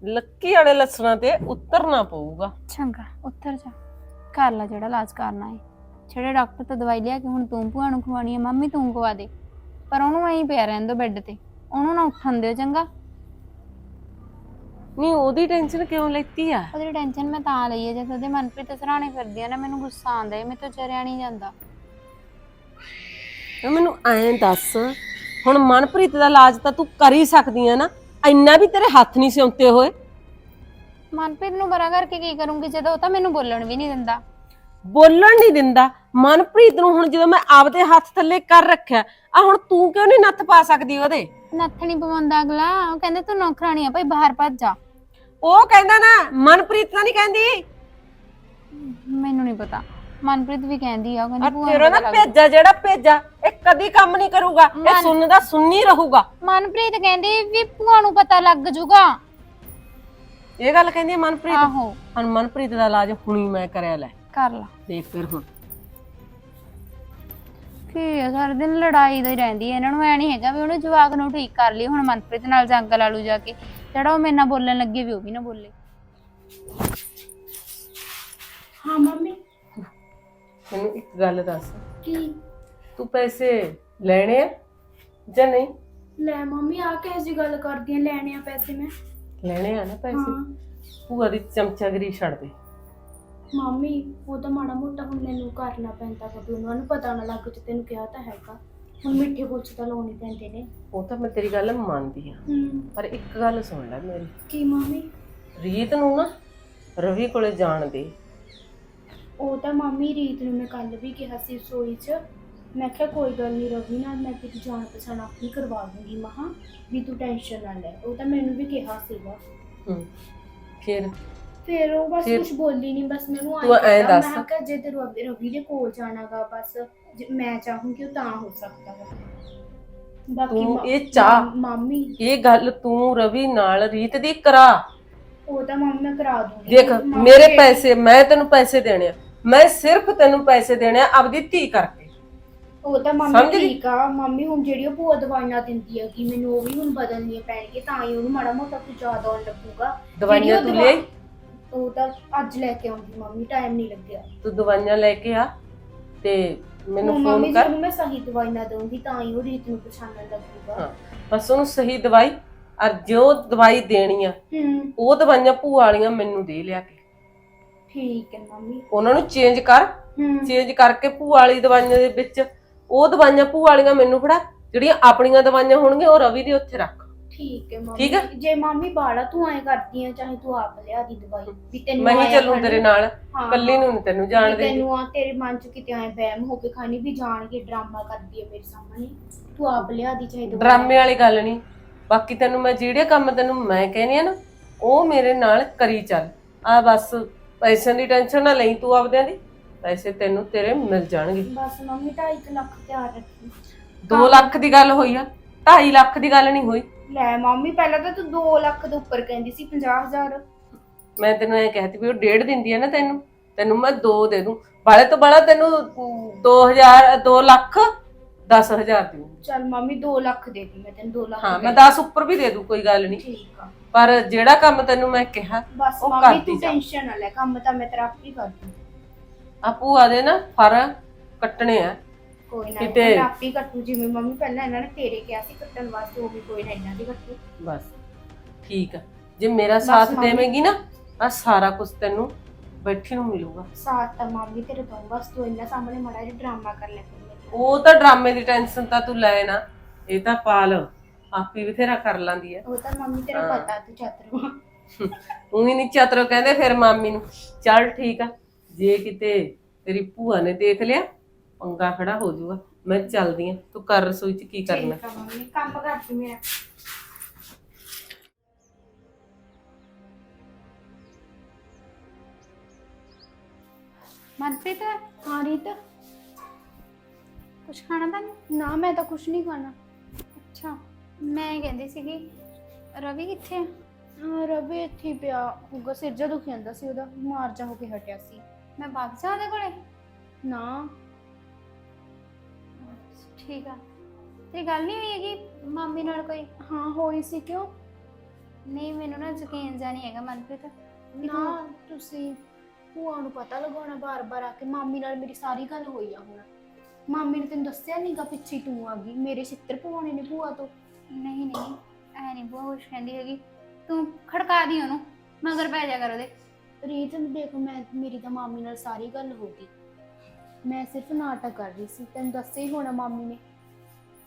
ਲੱਕੀ ਵਾਲੇ ਲੱਛਣਾਂ ਤੇ ਉਤਰਨਾ ਪਊਗਾ। ਚੰਗਾ ਉੱਤਰ ਜਾ। ਕਰ ਲੈ ਜਿਹੜਾ ਇਲਾਜ ਕਰਨਾ ਹੈ ਜਿਹੜੇ ਡਾਕਟਰ ਤੋਂ ਦਵਾਈ ਲਿਆ ਕੇ ਹੁਣ ਤੂੰ ਭੂਆ ਨੂੰ ਖਵਾਣੀ ਹੈ ਮੰਮੀ ਤੂੰ ਖਵਾ ਦੇ। ਪਰ ਉਹਨੂੰ ਐਂ ਪਿਆ ਰਹਿਣ ਦੋ ਬੈੱਡ ਤੇ। ਉਹਨੂੰ ਨਾ ਉੱਠਣ ਦਿਓ ਚੰਗਾ। ਨਹੀਂ ਉਹਦੀ ਟੈਨਸ਼ਨ ਕਿਉਂ ਲੈਤੀ ਆ? ਉਹਦੀ ਟੈਨਸ਼ਨ ਮੈਂ ਤਾਂ ਲਈ ਹੈ ਜਦ ਉਹਦੇ ਮਨਪ੍ਰੀਤ ਸਰਾਣੇ ਫਿਰਦੀ ਆ ਨਾ ਮੈਨੂੰ ਗੁੱਸਾ ਆਉਂਦਾ ਹੈ ਮੈਂ ਤਾਂ ਚਰਿਆ ਨਹੀਂ ਜਾਂਦਾ। ਤੇ ਮੈਨੂੰ ਐਂ ਦੱਸ ਹੁਣ ਮਨਪ੍ਰੀਤ ਦਾ ਇਲਾਜ ਤਾਂ ਤੂੰ ਕਰ ਹੀ ਸਕਦੀ ਆ ਨਾ। ਇੰਨਾ ਵੀ ਤੇਰੇ ਹੱਥ ਨਹੀਂ ਸਿਉਂਤੇ ਹੋਏ। ਮਨਪ੍ਰੀਤ ਨੂੰ ਬਰਾ ਕਰਕੇ ਕੀ ਕਰੂੰਗੀ? ਜਦੋਂ ਉਹ ਤਾਂ ਮੈਨੂੰ ਬੋਲਣ ਵੀ ਨਹੀਂ ਦਿੰਦਾ। ਬੋਲਣ ਨਹੀਂ ਦਿੰਦਾ। ਮਨਪ੍ਰੀਤ ਨੂੰ ਹੁਣ ਜਦੋਂ ਮੈਂ ਆਪਦੇ ਹੱਥ ਥੱਲੇ ਕਰ ਰੱਖਿਆ ਆ ਹੁਣ ਤੂੰ ਕਿਉਂ ਨਹੀਂ ਨੱਥ ਪਾ ਸਕਦੀ ਉਹਦੇ? ਨੱਥ ਨਹੀਂ ਪਵਾਉਂਦਾ ਅਗਲਾ। ਉਹ ਕਹਿੰਦੇ ਤੂੰ ਨੌਕਰਾਣੀ ਆ ਭਾਈ ਬਾਹਰ ਭੱਜ ਜਾ। ਉਹ ਕਹਿੰਦਾ ਨਾ ਮਨਪ੍ਰੀਤ ਤਾਂ ਨਹੀਂ ਕਹਿੰਦੀ? ਮੈਨੂੰ ਨਹੀਂ ਪਤਾ। ਮਨਪ੍ਰੀਤ ਵੀ ਕਹਿੰਦੀ ਆ ਉਹ ਕਹਿੰਦੀ ਭੂਆ ਤੇਰਾ ਨੂੰ ਨਾ ਪਤਾ ਲੱਗ ਭੇਜਾ ਜਿਹੜਾ ਭੇਜਾ ਇਹ ਕਦੀ ਕੰਮ ਨਹੀਂ ਕਰੂਗਾ। ਇਹ ਮਨ- ਸੁਣਦਾ ਸੁਣਨੀ ਰਹੂਗਾ। ਮਨਪ੍ਰੀਤ ਕਹਿੰਦੀ ਵੀ ਭੂਆ ਨੂੰ ਪਤਾ ਲੱਗ ਜੂਗਾ। ਇਹ ਗੱਲ ਕਹਿੰਦੀ ਆ ਮਨਪ੍ਰੀਤ? ਆਹੋ। ਹੁਣ ਮਨਪ੍ਰੀਤ ਦਾ ਇਲਾਜ ਹੁਣੀ ਮੈਂ ਕਰਿਆ ਲੈ। ਕਰ ਲਾ। ਦੇਖ ਫਿਰ ਹੁਣ। ਕੀ ਆ ਸਾਰਾ ਦਿਨ ਲੜਾਈ ਦਾ ਹੀ ਰਹਿੰਦੀ ਹੈ ਇਹਨਾਂ ਨੂੰ ਐ ਨਹੀਂ ਹੈਗਾ ਵੀ ਉਹਨੇ ਜਵਾਕ ਨੂੰ ਠੀਕ ਕਰ ਲਈ ਹੁਣ ਮਨਪ੍ਰੀਤ ਨਾਲ ਜੰਗ ਲਾ ਲੂ ਜਾ ਕੇ। ਜਿਹੜਾ ਉਹ ਮੇਰੇ ਨਾਲ ਬੋਲਣ ਲੱਗੇ ਵੀ ਉਹ ਵੀ ਨਾ ਬੋਲੇ। ਹਾਂ ਮੰਮੀ। ਮੈਨੂੰ ਇੱਕ ਗੱਲ ਦੱਸ। ਕੀ? ਤੂੰ ਪੈਸੇ ਲੈਣੇ ਆ ਜਾਂ ਨਹੀਂ? ਲੈ ਮੰਮੀ ਆ ਕਿਹੋ ਜੀ ਗੱਲ ਕਰਦੀ ਆ? ਲੈਣੇ ਆ ਪੈਸੇ ਮੈਂ। ਲੈਣੇ ਆ ਨਾ ਪੈਸੇ। ਭੂਆ ਦੀ ਚਮਚਾਗਰੀ ਛੱਡ ਦੇ। ਮੰਮੀ ਉਹ ਤਾਂ ਮਾੜਾ ਮੋਟਾ ਹੁਣ ਮੈਨੂੰ ਕਰਨਾ ਪੈਂਦਾ ਕਿ ਉਹਨਾਂ ਨੂੰ ਪਤਾ ਨਾ ਲੱਗ ਜੇ ਤੈਨੂੰ ਕਿਹਾ ਤਾਂ ਹੈਗਾ। ਹੁਣ ਮਿੱਠੇ ਬੋਚ ਤਾਂ ਲਾਉਣੇ ਪੈਂਦੇ ਨੇ। ਉਹ ਤਾਂ ਮੈਂ ਤੇਰੀ ਗੱਲ ਮੰਨਦੀ ਆ। ਹੂੰ। ਪਰ ਇੱਕ ਗੱਲ ਸੁਣ ਲੈ ਮੇਰੀ। ਕੀ ਮੰਮੀ? ਰੀਤ ਨੂੰ ਨਾ ਰਵੀ ਕੋਲੇ ਜਾਣ ਦੇ। ਉਹ ਤਾਂ ਮੰਮੀ ਰੀਤ ਨੂੰ ਮੈਂ ਕੱਲ ਵੀ ਕਿਹਾ ਸੀ ਸੋਈ 'ਚ। ਮੈਂ ਕਿਹਾ ਕੋਈ ਗੱਲ ਨਹੀਂ ਰਵੀ ਨਾਲ ਮੈਂ ਤੇਰੀ ਜਾਣ ਪਛਾਣ ਆਪਣੀ ਕਰਵਾ ਦੂੰਗੀ ਮਹਾ ਵੀ ਤੂੰ ਟੈਨਸ਼ਨ ਨਾ ਲੈ। ਉਹ ਤਾਂ ਮੈਨੂੰ ਵੀ ਕਿਹਾ ਸੀਗਾ। ਹੂੰ ਫਿਰ? ਫਿਰ ਉਹ ਬਸ ਫਿਰ- ਕੁਝ ਬੋਲੀ ਨਹੀਂ ਬਸ ਮੈਨੂੰ ਤੂੰ ਐਂ ਕਹਿਤਾ, ਦੱਸ। ਮੈਂ ਕਿਹਾ ਜੇ ਤੇ ਰਵੀ ਰਵੀ ਦੇ ਕੋਲ ਜਾਣਾਗਾ ਬਸ ਜੇ ਮੈਂ ਚਾਹੂੰਗੀ ਉਹ ਤਾਂ ਹੋ ਸਕਦਾ ਵਾ। ਬਾਕੀ ਤੂੰ ਮਾ- ਇਹ ਚਾਹ- ਮਾਮੀ। ਇਹ ਗੱਲ ਤੂੰ ਰਵੀ ਨਾਲ ਰੀਤ ਦੀ ਕਰਾ। ਉਹ ਤਾਂ ਮਾਮੀ ਮੈਂ ਕਰਾ ਦੂੰਗੀ। ਦੇਖ ਮਾਮੀ ਮੇਰੇ ਪੈਸੇ ਮੈਂ ਤੈਨੂੰ ਪੈਸੇ ਦੇਣੇ ਆ। ਮੈਂ ਸਿਰਫ ਤੈਨੂੰ ਪੈਸੇ ਦੇਣੇ ਆ ਆਪਦੀ ਧੀ ਕਰਕੇ। ਉਹ ਤਾਂ ਸਮਝ ਮੰਮੀ ਗਈ? ਠੀਕ ਆ। ਮੰਮੀ ਹੁਣ ਜਿਹੜੀ ਉਹ ਭੂਆ ਦਵਾਈਆਂ ਦਿੰਦੀ ਆ ਕਿ ਮੈਨੂੰ ਉਹ ਵੀ ਹੁਣ ਬਦਲਣੀਆਂ ਪੈਣਗੀਆਂ ਤਾਂ ਹੀ ਉਹਨੂੰ ਮਾੜਾ ਮੋਟਾ ਕੁਝ ਜ਼ਿਆਦਾ ਆਉਣ ਲੱਗੂਗਾ। ਦਵਾਈਆਂ ਜਿਹੜੀ ਉਹ ਤੂੰ ਦਵਾ- ਲਿਆਈ ਉਹ ਤਾਂ ਅੱਜ ਲੈ ਕੇ ਆਉਂਗੀ ਮੰਮੀ ਟਾਈਮ ਨਹੀਂ ਲੱਗਿਆ। ਤੂੰ ਦਵਾਈਆਂ ਲੈ ਕੇ ਆ ਤੇ ਮੈਨੂੰ ਹੁਣ ਫੋਨ ਮੰਮੀ ਕਰ। ਜੀ ਨੂੰ ਮੈਂ ਸਹੀ ਦਵਾਈਆਂ ਦਊਂਗੀ ਤਾਂ ਹੀ ਉਹ ਰੀਤ ਨੂੰ ਪਛਾਣਨ ਲੱਗੂਗਾ। ਹਾਂ ਬਸ ਉਹਨੂੰ ਸਹੀ ਦਵਾਈ ਔਰ ਜੋ ਦਵਾਈ ਦੇਣੀ ਆ ਹੂੰ। ਉਹ ਦਵਾਈਆਂ ਭੂਆ ਵਾਲੀਆਂ ਮੈਨੂੰ ਦੇ ਲਿਆ ਕੇ। ਠੀਕ ਹੈ ਮੰਮੀ। ਉਹਨਾਂ ਨੂੰ ਚੇਂਜ ਕਰ। ਹੂੰ। ਚੇਂਜ ਕਰਕੇ ਭੂਆ ਵਾਲੀ ਦਵਾਈਆਂ ਦੇ ਵਿੱਚ ਉਹ ਦਵਾਈਆਂ ਭੂਆ ਵਾਲੀਆਂ ਮੈਨੂੰ ਫੜਾ ਜਿਹੜੀਆਂ ਆਪਣੀਆਂ ਦਵਾਈਆਂ ਹੋਣਗੀਆਂ ਉਹ ਰਵੀ ਦੇ ਉੱਥੇ ਰੱਖ। ਠੀਕ ਹੈ ਮੰਮੀ। ਠੀਕ ਹੈ? ਜੇ ਮੰਮੀ ਬਾੜਾ ਤੂੰ ਐ ਕਰਦੀ ਆ ਚਾਹੇ ਤੂੰ ਆਪ ਲਿਆ ਦੀ ਦਵਾਈ ਵੀ ਤੈਨੂੰ ਮੈਂ ਹੀ ਆਇਆ ਚੱਲੂ। ਤੇਰੇ ਨਾਲ ਹਾਂ, ਕੱਲੀ ਨੂੰ ਨੀ ਤੈਨੂੰ ਜਾਣ ਦੇਂਦੀ। ਤੈਨੂੰ ਆ ਤੇਰੇ ਮਨ ਚ ਕਿਤੇ ਐ ਵਹਿਮ ਹੋ ਕੇ ਖਾਣੀ ਵੀ ਜਾਣ ਕੇ ਡਰਾਮਾ ਕਰਦੀ ਹੈ ਮੇਰੇ ਸਾਹਮਣੇ। ਤੂੰ ਆਪ ਲਿਆ ਦੀ ਚਾਹੇ ਦਵਾਈ। ਡਰਾਮੇ ਵਾਲੀ ਗੱਲ ਨਹੀਂ ਬਾਕੀ ਤੈਨੂੰ ਮੈਂ ਜਿਹੜੇ ਕੰਮ ਤੈਨੂੰ ਮੈਂ ਕਹਿੰਦੀ ਆ ਨਾ ਉਹ ਮੇਰੇ ਨਾਲ ਕਰੀ ਚੱਲ। ਆ ਬਸ ਪੈਸਿਆਂ ਦੀ ਟੈਨਸ਼ਨ ਨਾ ਲਈ ਤੂੰ ਆਪਦਿਆਂ ਦੀ। ਪੈਸੇ ਤੈਨੂੰ ਤੇਰੇ ਮਿਲ ਜਾਣਗੇ। ਬਸ ਮੰਮੀ 2.5 ਲੱਖ ਤਿਆਰ ਰੱਖੀ। 2 ਲੱਖ ਦੀ ਗੱਲ ਹੋਈ ਆ 2.5 ਲੱਖ ਦੀ ਗੱਲ ਨਹੀਂ ਹੋਈ। ਲੈ ਮੰਮੀ ਪਹਿਲਾਂ ਤਾਂ ਤੂੰ 2 ਲੱਖ ਦੇ ਉੱਪਰ ਕਹਿੰਦੀ ਸੀ 50000 ਮੈਂ ਤੈਨੂੰ ਐ ਕਹਿਤੀ ਵੀ ਉਹ ਡੇਢ ਦਿੰਦੀ ਆ ਨਾ ਤੈਨੂੰ ਤੈਨੂੰ ਮੈਂ 2 ਦੇ ਦੂੰ। ਬਾਲੇ ਤੋਂ ਬਾਲਾ ਤੈਨੂੰ 2000 2 ਲੱਖ 10000 ਦੂੰ ਚੱਲ ਮੰਮੀ 2 ਲੱਖ ਦੇ ਦੀ ਮੈਂ ਤੈਨੂੰ 2 ਲੱਖ ਹਾਂ ਮੈਂ 10 ਉੱਪਰ ਵੀ ਦੇ ਦੂੰ ਕੋਈ ਗੱਲ ਨਹੀਂ। ਠੀਕ ਆ। ਪਰ ਜਿਹੜਾ ਕੰਮ ਤੈਨੂੰ ਮੈਂ ਕਿਹਾ ਬਸ ਉਹ ਮੰਮੀ ਕਰਦੀ ਤੂੰ। ਟੈਨਸ਼ਨ ਨਾ ਲੈ ਕੰਮ ਤਾਂ ਮੈਂ ਤੇਰਾ ਆਪੇ ਕਰ ਦੂੰ ਆ ਭੂਆ ਦੇ ਨਾ ਫਰ ਕੱਟਣੇ ਆ। ਕੋਈ ਨਾ ਕਿਤੇ- ਮੈਂ ਆਪੇ ਕੱਟੂ ਜਿਵੇਂ ਮੰਮੀ ਪਹਿਲਾਂ ਇਹਨਾਂ ਨੇ ਤੇਰੇ ਕਿਹਾ ਸੀ ਕੱਟਣ ਵਾਸਤੇ ਉਹ ਵੀ ਕੋਈ ਨਾ ਇਹਨਾਂ ਦੀ ਕੱਟੂ। ਬਸ ਠੀਕ ਆ। ਜੇ ਮੇਰਾ ਸਾਥ ਮੰਮੀ- ਦੇਵੇਂਗੀ ਨਾ ਆ ਸਾਰਾ ਕੁਝ ਤੈਨੂੰ ਬੈਠੀ ਨੂੰ ਮਿਲੂਗਾ। ਸਾਥ ਤਾਂ ਮੰਮੀ ਤੇਰੇ ਤੋਂ ਬਸ ਤੂੰ ਇਹਨਾਂ ਸਾਹਮਣੇ ਮਾੜਾ ਜਿਹਾ ਡਰਾਮਾ ਕਰ ਲੈ ਫਿਰ ਮੇਰੇ ਨਾਲ। ਉਹ ਤਾਂ ਡਰਾਮੇ ਦੀ ਟੈਨਸ਼ਨ ਤਾਂ ਤੂੰ ਲੈ ਨਾ ਇਹ ਤਾਂ ਪਾਲ ਆਪੀ ਬਥੇਰਾ ਕਰ ਲਾਂਦੀ ਐ ਉਹ ਤਾਂ ਮੰਮੀ ਤੇਰਾ ਹਾਂ। ਪਤਾ ਤੂੰ ਚਤਰਵਾ ਉਹੀ ਨਹੀਂ ਚਤਰੋ ਕਹਿੰਦੇ ਫਿਰ ਮਾਮੀ ਨੂੰ। ਚੱਲ ਠੀਕ ਆ। ਜੇ ਕਿਤੇ ਤੇਰੀ ਭੂਆ ਨੇ ਦੇਖ ਲਿਆ ਪੰਗਾ ਖੜਾ ਹੋ ਜਾਊਗਾ। ਮੈਂ ਚੱਲਦੀ ਆ। ਤੂੰ ਕਰ ਰਸੋਈ ਚ ਕੀ ਕਰਨਾ? ਠੀਕ ਆ ਮੰਮੀ ਕੰਮ ਕਰਦੀ ਮੇਰਾ ਮਨਪ੍ਰੀਤ ਹਾਂ ਰੀਤ ਕੁਛ ਖਾਣਾ ਤਾਂ ਨਹੀਂ? ਨਾ ਮੈਂ ਤਾਂ ਕੁਝ ਨਹੀਂ ਖਾਣਾ। ਅੱਛਾ ਮੈਂ ਕਹਿੰਦੀ ਸੀਗੀ ਰਵੀ ਕਿੱਥੇ ਆ? ਹਾਂ ਰਵੀ ਇੱਥੇ ਹੀ ਪਿਆ। ਹੋਊਗਾ ਸਿਰ ਜਾ ਦੁਖੀ ਜਾਂਦਾ ਸੀ ਉਹਦਾ। ਮਾਰ ਜਾ ਹੋ ਕੇ ਹਟਿਆ ਸੀ। ਮੈਂ ਬਾਗ ਜਾ ਉਹਦੇ ਕੋਲੇ? ਨਾ। ਠੀਕ ਆ। ਤੇ ਗੱਲ ਨਹੀਂ ਹੋਈ ਹੈਗੀ ਮੰਮੀ ਨਾਲ ਕੋਈ? ਹਾਂ ਹੋਈ ਸੀ ਕਿਉਂ? ਨਹੀਂ ਮੈਨੂੰ ਨਾ ਯਕੀਨ ਜਾ ਨਹੀਂ ਹੈਗਾ ਮਨਪ੍ਰੀਤ। ਵੀ ਨਾ ਤੂੰ- ਤੁਸੀਂ ਭੂਆ ਨੂੰ ਪਤਾ ਲਗਾਉਣਾ ਬਾਰ-ਬਾਰ ਆ ਕੇ ਮਾਮੀ ਨਾਲ ਮੇਰੀ ਸਾਰੀ ਗੱਲ ਹੋਈ ਆ ਹੁਣ। ਮਾਮੀ ਨੇ ਤੈਨੂੰ ਦੱਸਿਆ ਨਹੀਂਗਾ ਪਿੱਛੇ ਤੂੰ ਆ ਗਈ ਮੇਰੇ ਛਿੱਤਰ ਪਵਾਉਣੇ ਨੇ ਭੂਆ ਤੋਂ। ਨਹੀਂ ਨਹੀਂ ਐ ਨਹੀਂ ਬਹੁਤ ਕੁਛ ਕਹਿੰਦੀ ਹੈਗੀ। ਤੂੰ ਖੜਕਾ ਦੀ ਉਹਨੂੰ ਮਗਰ ਪੈ ਜਾ ਕਰ ਉਹਦੇ। ਰੀਤ ਦੇਖ ਮੈਂ ਮੇਰੀ ਤਾਂ ਮਾਮੀ ਨਾਲ ਸਾਰੀ ਗੱਲ ਹੋ ਗਈ। ਮੈਂ ਸਿਰਫ ਨਾਟਕ ਕਰ ਰਹੀ ਸੀ ਤੈਨੂੰ ਦੱਸਿਆ ਹੀ ਹੋਣਾ ਮਾਮੀ ਨੇ।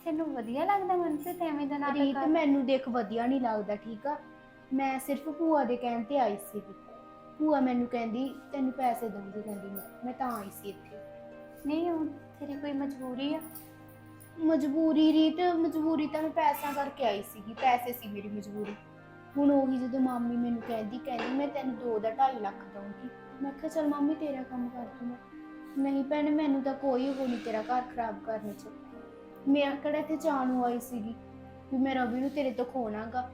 ਤੈਨੂੰ ਵਧੀਆ ਲੱਗਦਾ ਮਨਪ੍ਰੀਤ ਐਵੇਂ ਦਾ ਨਾਟਕ ਰੀਤ ਕਰ- ਮੈਨੂੰ ਦੇਖ ਵਧੀਆ ਨਹੀਂ ਲੱਗਦਾ ਠੀਕ ਆ? ਮੈਂ ਸਿਰਫ ਭੂਆ ਦੇ ਕਹਿਣ ਤੇ ਆਈ ਸੀ। ਭੂਆ ਮੈਨੂੰ ਕਹਿੰਦੀ ਤੈਨੂੰ ਪੈਸੇ ਦਊਂਗੀ ਕਹਿੰਦੀ ਮੈਂ। ਮੈਂ ਤਾਂ ਆਈ ਸੀ ਇੱਥੇ। ਨਹੀਂ ਹੁਣ ਤੇਰੀ ਕੋਈ ਮਜਬੂਰੀ ਆ? ਮਜਬੂਰੀ ਰੀਤ ਮਜਬੂਰੀ ਤਾਂ ਮੈਂ ਪੈਸਾ ਕਰਕੇ ਆਈ ਸੀਗੀ। ਪੈਸੇ ਸੀ ਮੇਰੀ ਮਜਬੂਰੀ। ਹੁਣ ਉਹੀ ਜਦੋਂ ਮਾਮੀ ਮੈਨੂੰ ਕਹਿੰਦੀ ਕਹਿੰਦੀ ਮੈਂ ਤੈਨੂੰ 2 ਦਾ 2.5 ਲੱਖ ਦਊਂਗੀ। ਮੈਂ ਕਿਹਾ ਚਲ ਮਾਮੀ ਤੇਰਾ ਕੰਮ ਕਰ ਦੂੰ ਮੈਂ ਨਹੀਂ ਭੈਣੇ ਮੈਨੂੰ ਤਾਂ ਕੋਈ ਉਹ ਨਹੀਂ ਤੇਰਾ ਘਰ ਖਰਾਬ ਕਰਨੇ ਚ। ਮੈਂ ਕਿਹੜਾ ਇੱਥੇ ਜਾਣ ਆਈ ਸੀਗੀ ਵੀ ਮੈਂ ਰਵੀ ਨੂੰ ਤੇਰੇ ਤੋਂ ਖੋਣਾਗਾ।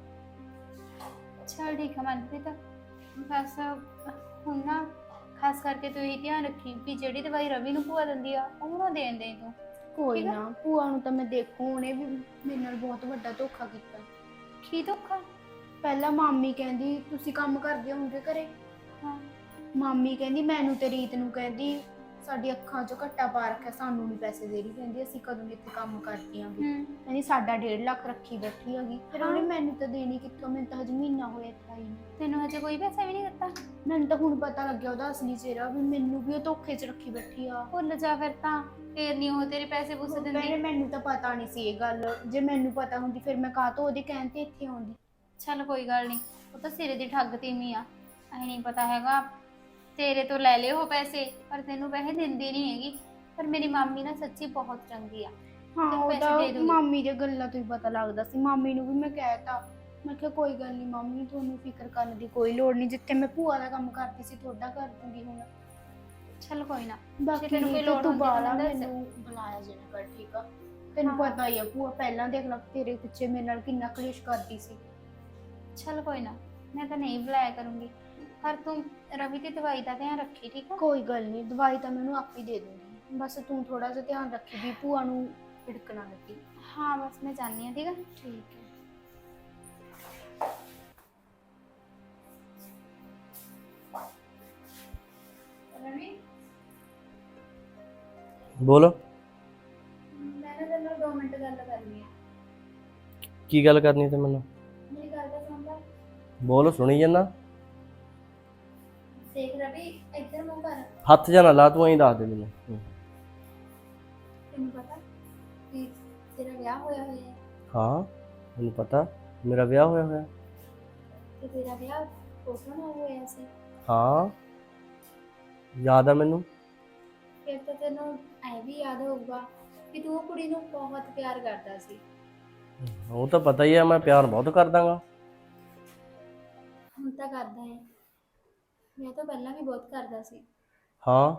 ਚਲ ਠੀਕ ਹੈ ਮਨਪ੍ਰੀਤ। ਬਸ ਹੁਣ ਨਾ ਖਾਸ ਕਰਕੇ ਤੂੰ ਇਹ ਧਿਆਨ ਰੱਖੀ ਵੀ ਜਿਹੜੀ ਦਵਾਈ ਰਵੀ ਨੂੰ ਭੂਆ ਦਿੰਦੀ ਆ ਉਹ ਨਾ ਦੇਣ ਦੇ ਤੂੰ। ਕੋਈ ਠੀਕ ਆ। ਨਾ ਭੂਆ ਨੂੰ ਤਾਂ ਮੈਂ ਦੇਖੂ ਉਹਨੇ ਵੀ ਮੇਰੇ ਨਾਲ ਬਹੁਤ ਵੱਡਾ ਧੋਖਾ ਕੀਤਾ। ਕੀ ਧੋਖਾ? ਪਹਿਲਾਂ ਮਾਮੀ ਕਹਿੰਦੀ ਤੁਸੀਂ ਕੰਮ ਕਰਦੇ ਹੋਗੇ ਘਰੇ? ਹਾਂ। ਮਾਮੀ ਕਹਿੰਦੀ ਮੈਨੂੰ ਤੇ ਰੀਤ ਨੂੰ ਕਹਿੰਦੀ ਸਾਡੀ ਅੱਖਾਂ 'ਚੋਂ ਘੱਟਾ ਪਾ ਰੱਖਿਆ ਸਾਨੂੰ ਨਹੀਂ ਪੈਸੇ ਦੇ ਰਹੀ ਕਹਿੰਦੀ ਅਸੀਂ ਕਦੋਂ ਇੱਥੇ ਕੰਮ ਕਰਦੀਆਂ ਵੀ ਹੂੰ। ਕਹਿੰਦੀ ਸਾਡਾ 1.5 ਲੱਖ ਰੱਖੀ ਬੈਠੀ ਹੈਗੀ ਫਿਰ ਉਹਨੇ ਮੈਨੂੰ ਤਾਂ ਦੇਣੀ ਕਿੱਥੋਂ? ਮੈਨੂੰ ਤਾਂ ਹਜੇ ਮਹੀਨਾ ਹੋਇਆ ਇੱਥੇ ਆਈ ਨੂੰ। ਤੈਨੂੰ ਹਜੇ ਕੋਈ ਪੈਸਾ ਵੀ ਨਹੀਂ ਦਿੱਤਾ? ਮੈਨੂੰ ਤਾਂ ਹੁਣ ਪਤਾ ਲੱਗਿਆ ਉਹਦਾ ਅਸਲੀ ਚਿਹਰਾ ਵੀ ਮੈਨੂੰ ਵੀ ਉਹ ਧੋਖੇ 'ਚ ਰੱਖੀ ਬੈਠੀ ਆ। ਭੁੱਲ ਜਾ ਫਿਰ ਤਾਂ ਫੇਰ ਨਹੀਂ ਉਹ ਤੇਰੇ ਪੈਸੇ ਪੂਸੇ ਭੈਣੇ ਦਿੰਦੀ। ਮੈਨੂੰ ਤਾਂ ਪਤਾ ਨਹੀਂ ਸੀ ਇਹ ਗੱਲ। ਜੇ ਮੈਨੂੰ ਪਤਾ ਹੁੰਦੀ ਫਿਰ ਮੈਂ ਕਾਹ ਤੋਂ ਉਹਦੇ ਕਹਿਣ ਤੇ ਇੱਥੇ ਆਉਂਦੀ? ਚੱਲ ਕੋਈ ਗੱਲ ਨਹੀਂ ਉਹ ਤਾਂ ਸਿਰੇ ਦੀ ਠੱਗ ਤੀਮੀ ਆ ਐ ਨਹੀਂ ਪਤਾ ਹੈਗਾ ਤੇਰੇ ਤੋਂ ਲੈ ਲਿਓ ਉਹ ਪੈਸੇ ਪਰ ਤੈਨੂੰ ਪੈਸੇ ਦਿੰਦੀ ਨਹੀਂ ਹੈਗੀ ਪਰ ਮੇਰੀ ਮਾਮੀ ਨਾ ਸੱਚੀ ਬਹੁਤ ਚੰਗੀ ਆ ਹਾਂ ਤੈਨੂੰ ਪੈਸੇ ਉਹਦਾ ਦੇ ਦੂੰਗੀ। ਮਾਮੀ ਦੀਆਂ ਗੱਲਾਂ ਤੋਂ ਹੀ ਪਤਾ ਲੱਗਦਾ ਸੀ ਮਾਮੀ ਨੂੰ ਵੀ ਮੈਂ ਕਹਿਤਾ ਮੈਂ ਕਿਹਾ ਕੋਈ ਗੱਲ ਨਹੀਂ ਮਾਮੀ ਤੁਹਾਨੂੰ ਫਿਕਰ ਕਰਨ ਦੀ ਕੋਈ ਲੋੜ ਨਹੀਂ ਜਿੱਥੇ ਮੈਂ ਭੂਆ ਦਾ ਕੰਮ ਕਰਦੀ ਸੀ ਤੁਹਾਡਾ ਕਰ ਦੂੰਗੀ ਹੁਣ ਚੱਲ ਕੋਈ ਨਾ ਬਾਕੀ ਤੈਨੂੰ ਕੋਈ ਲੋੜ ਤੂੰ ਹੁੰਦੀ ਤਾਂ ਬਾਲਾ ਮੈਨੂੰ ਦੱਸ। ਮੈਨੂੰ ਬੁਲਾਇਆ ਕਰ ਠੀਕ ਆ ਤੈਨੂੰ ਹਾਂ। ਪਤਾ ਹੀ ਆ ਭੂਆ ਪਹਿਲਾਂ ਦੇਖ ਲੈ ਤੇਰੇ ਪਿੱਛੇ ਮੇਰੇ ਨਾਲ ਕਿੰਨਾ ਕਲੇਸ਼ ਕਰਦੀ ਸੀ ਚੱਲ ਕੋਈ ਨਾ ਮੈਂ ਤਾਂ ਨਹੀਂ ਬੁਲਾਇਆ ਕਰੂੰਗੀ। ਪਰ ਤੂੰ ਰਵੀ ਦੀ ਦਵਾਈ ਦਾ ਧਿਆਨ ਰੱਖੀ ਠੀਕ ਆ? ਕੋਈ ਗੱਲ ਨਹੀਂ ਦਵਾਈ ਤਾਂ ਮੈਨੂੰ ਆਪ ਹੀ ਦੇ ਦੂੰਗੀ ਬਸ ਤੂੰ ਥੋੜਾ ਜਿਹਾ ਧਿਆਨ ਰੱਖੀ ਵੀ ਭੂਆ ਨੂੰ ਝਿੜਕ ਨਾ ਲੱਗੀ। ਹਾਂ ਬਸ ਮੈਂ ਜਾਣੀ ਆ ਠੀਕ ਆ? ਠੀਕ ਹੈ। ਰਵੀ? ਬੋਲ। ਮੈਂ ਨਾ ਤੇਰੇ ਨਾਲ 2 ਮਿੰਟ ਗੱਲ ਕਰਨੀ ਆ। ਕੀ ਗੱਲ ਕਰਨੀ ਤੇ ਮੈਨੂੰ ਬੋਲ ਸੁਣੀ ਜੰਨਾ ਦੇਖ ਰਵੀ ਇੱਧਰ ਮੂੰਹ ਕਰ। ਹੱਥ ਜਾਂ ਨਾ ਲਾ ਤੂੰ ਐਂ ਦੱਸ ਦੇ ਮੈਨੂੰ। ਹੂੰ। ਤੈਨੂੰ ਪਤਾ ਕਿ ਤੇਰਾ ਵਿਆਹ ਹੋਇਆ ਹੋਇਆ ਹੈ। ਹਾਂ ਮੈਨੂੰ ਪਤਾ। ਮੇਰਾ ਵਿਆਹ ਹੋਇਆ ਹੋਇਆ। ਤੇ ਤੇਰਾ ਵਿਆਹ ਕੋਸੋਂ ਨਾਲ ਹੋਇਆ ਸੀ। ਹਾਂ। ਯਾਦ ਆ ਮੈਨੂੰ? ਫਿਰ ਤਾਂ ਤੈਨੂੰ ਐ ਵੀ ਯਾਦ ਹੋਊਗਾ ਕਿ ਤੂੰ ਉਹ ਕੁੜੀ ਨੂੰ ਬਹੁਤ ਪਿਆਰ ਕਰਦਾ ਸੀ। ਉਹ ਤਾਂ ਪਤਾ ਹੀ ਆ ਮੈਂ ਪਿਆਰ ਬਹੁਤ ਕਰਦਾਗਾ। ਹੁਣ ਤਾਂ ਕਰਦਾ ਹੈ ਮੈਂ ਤਾਂ ਪਹਿਲਾਂ ਵੀ ਬਹੁਤ ਕਰਦਾ ਸੀ। ਹਾਂ।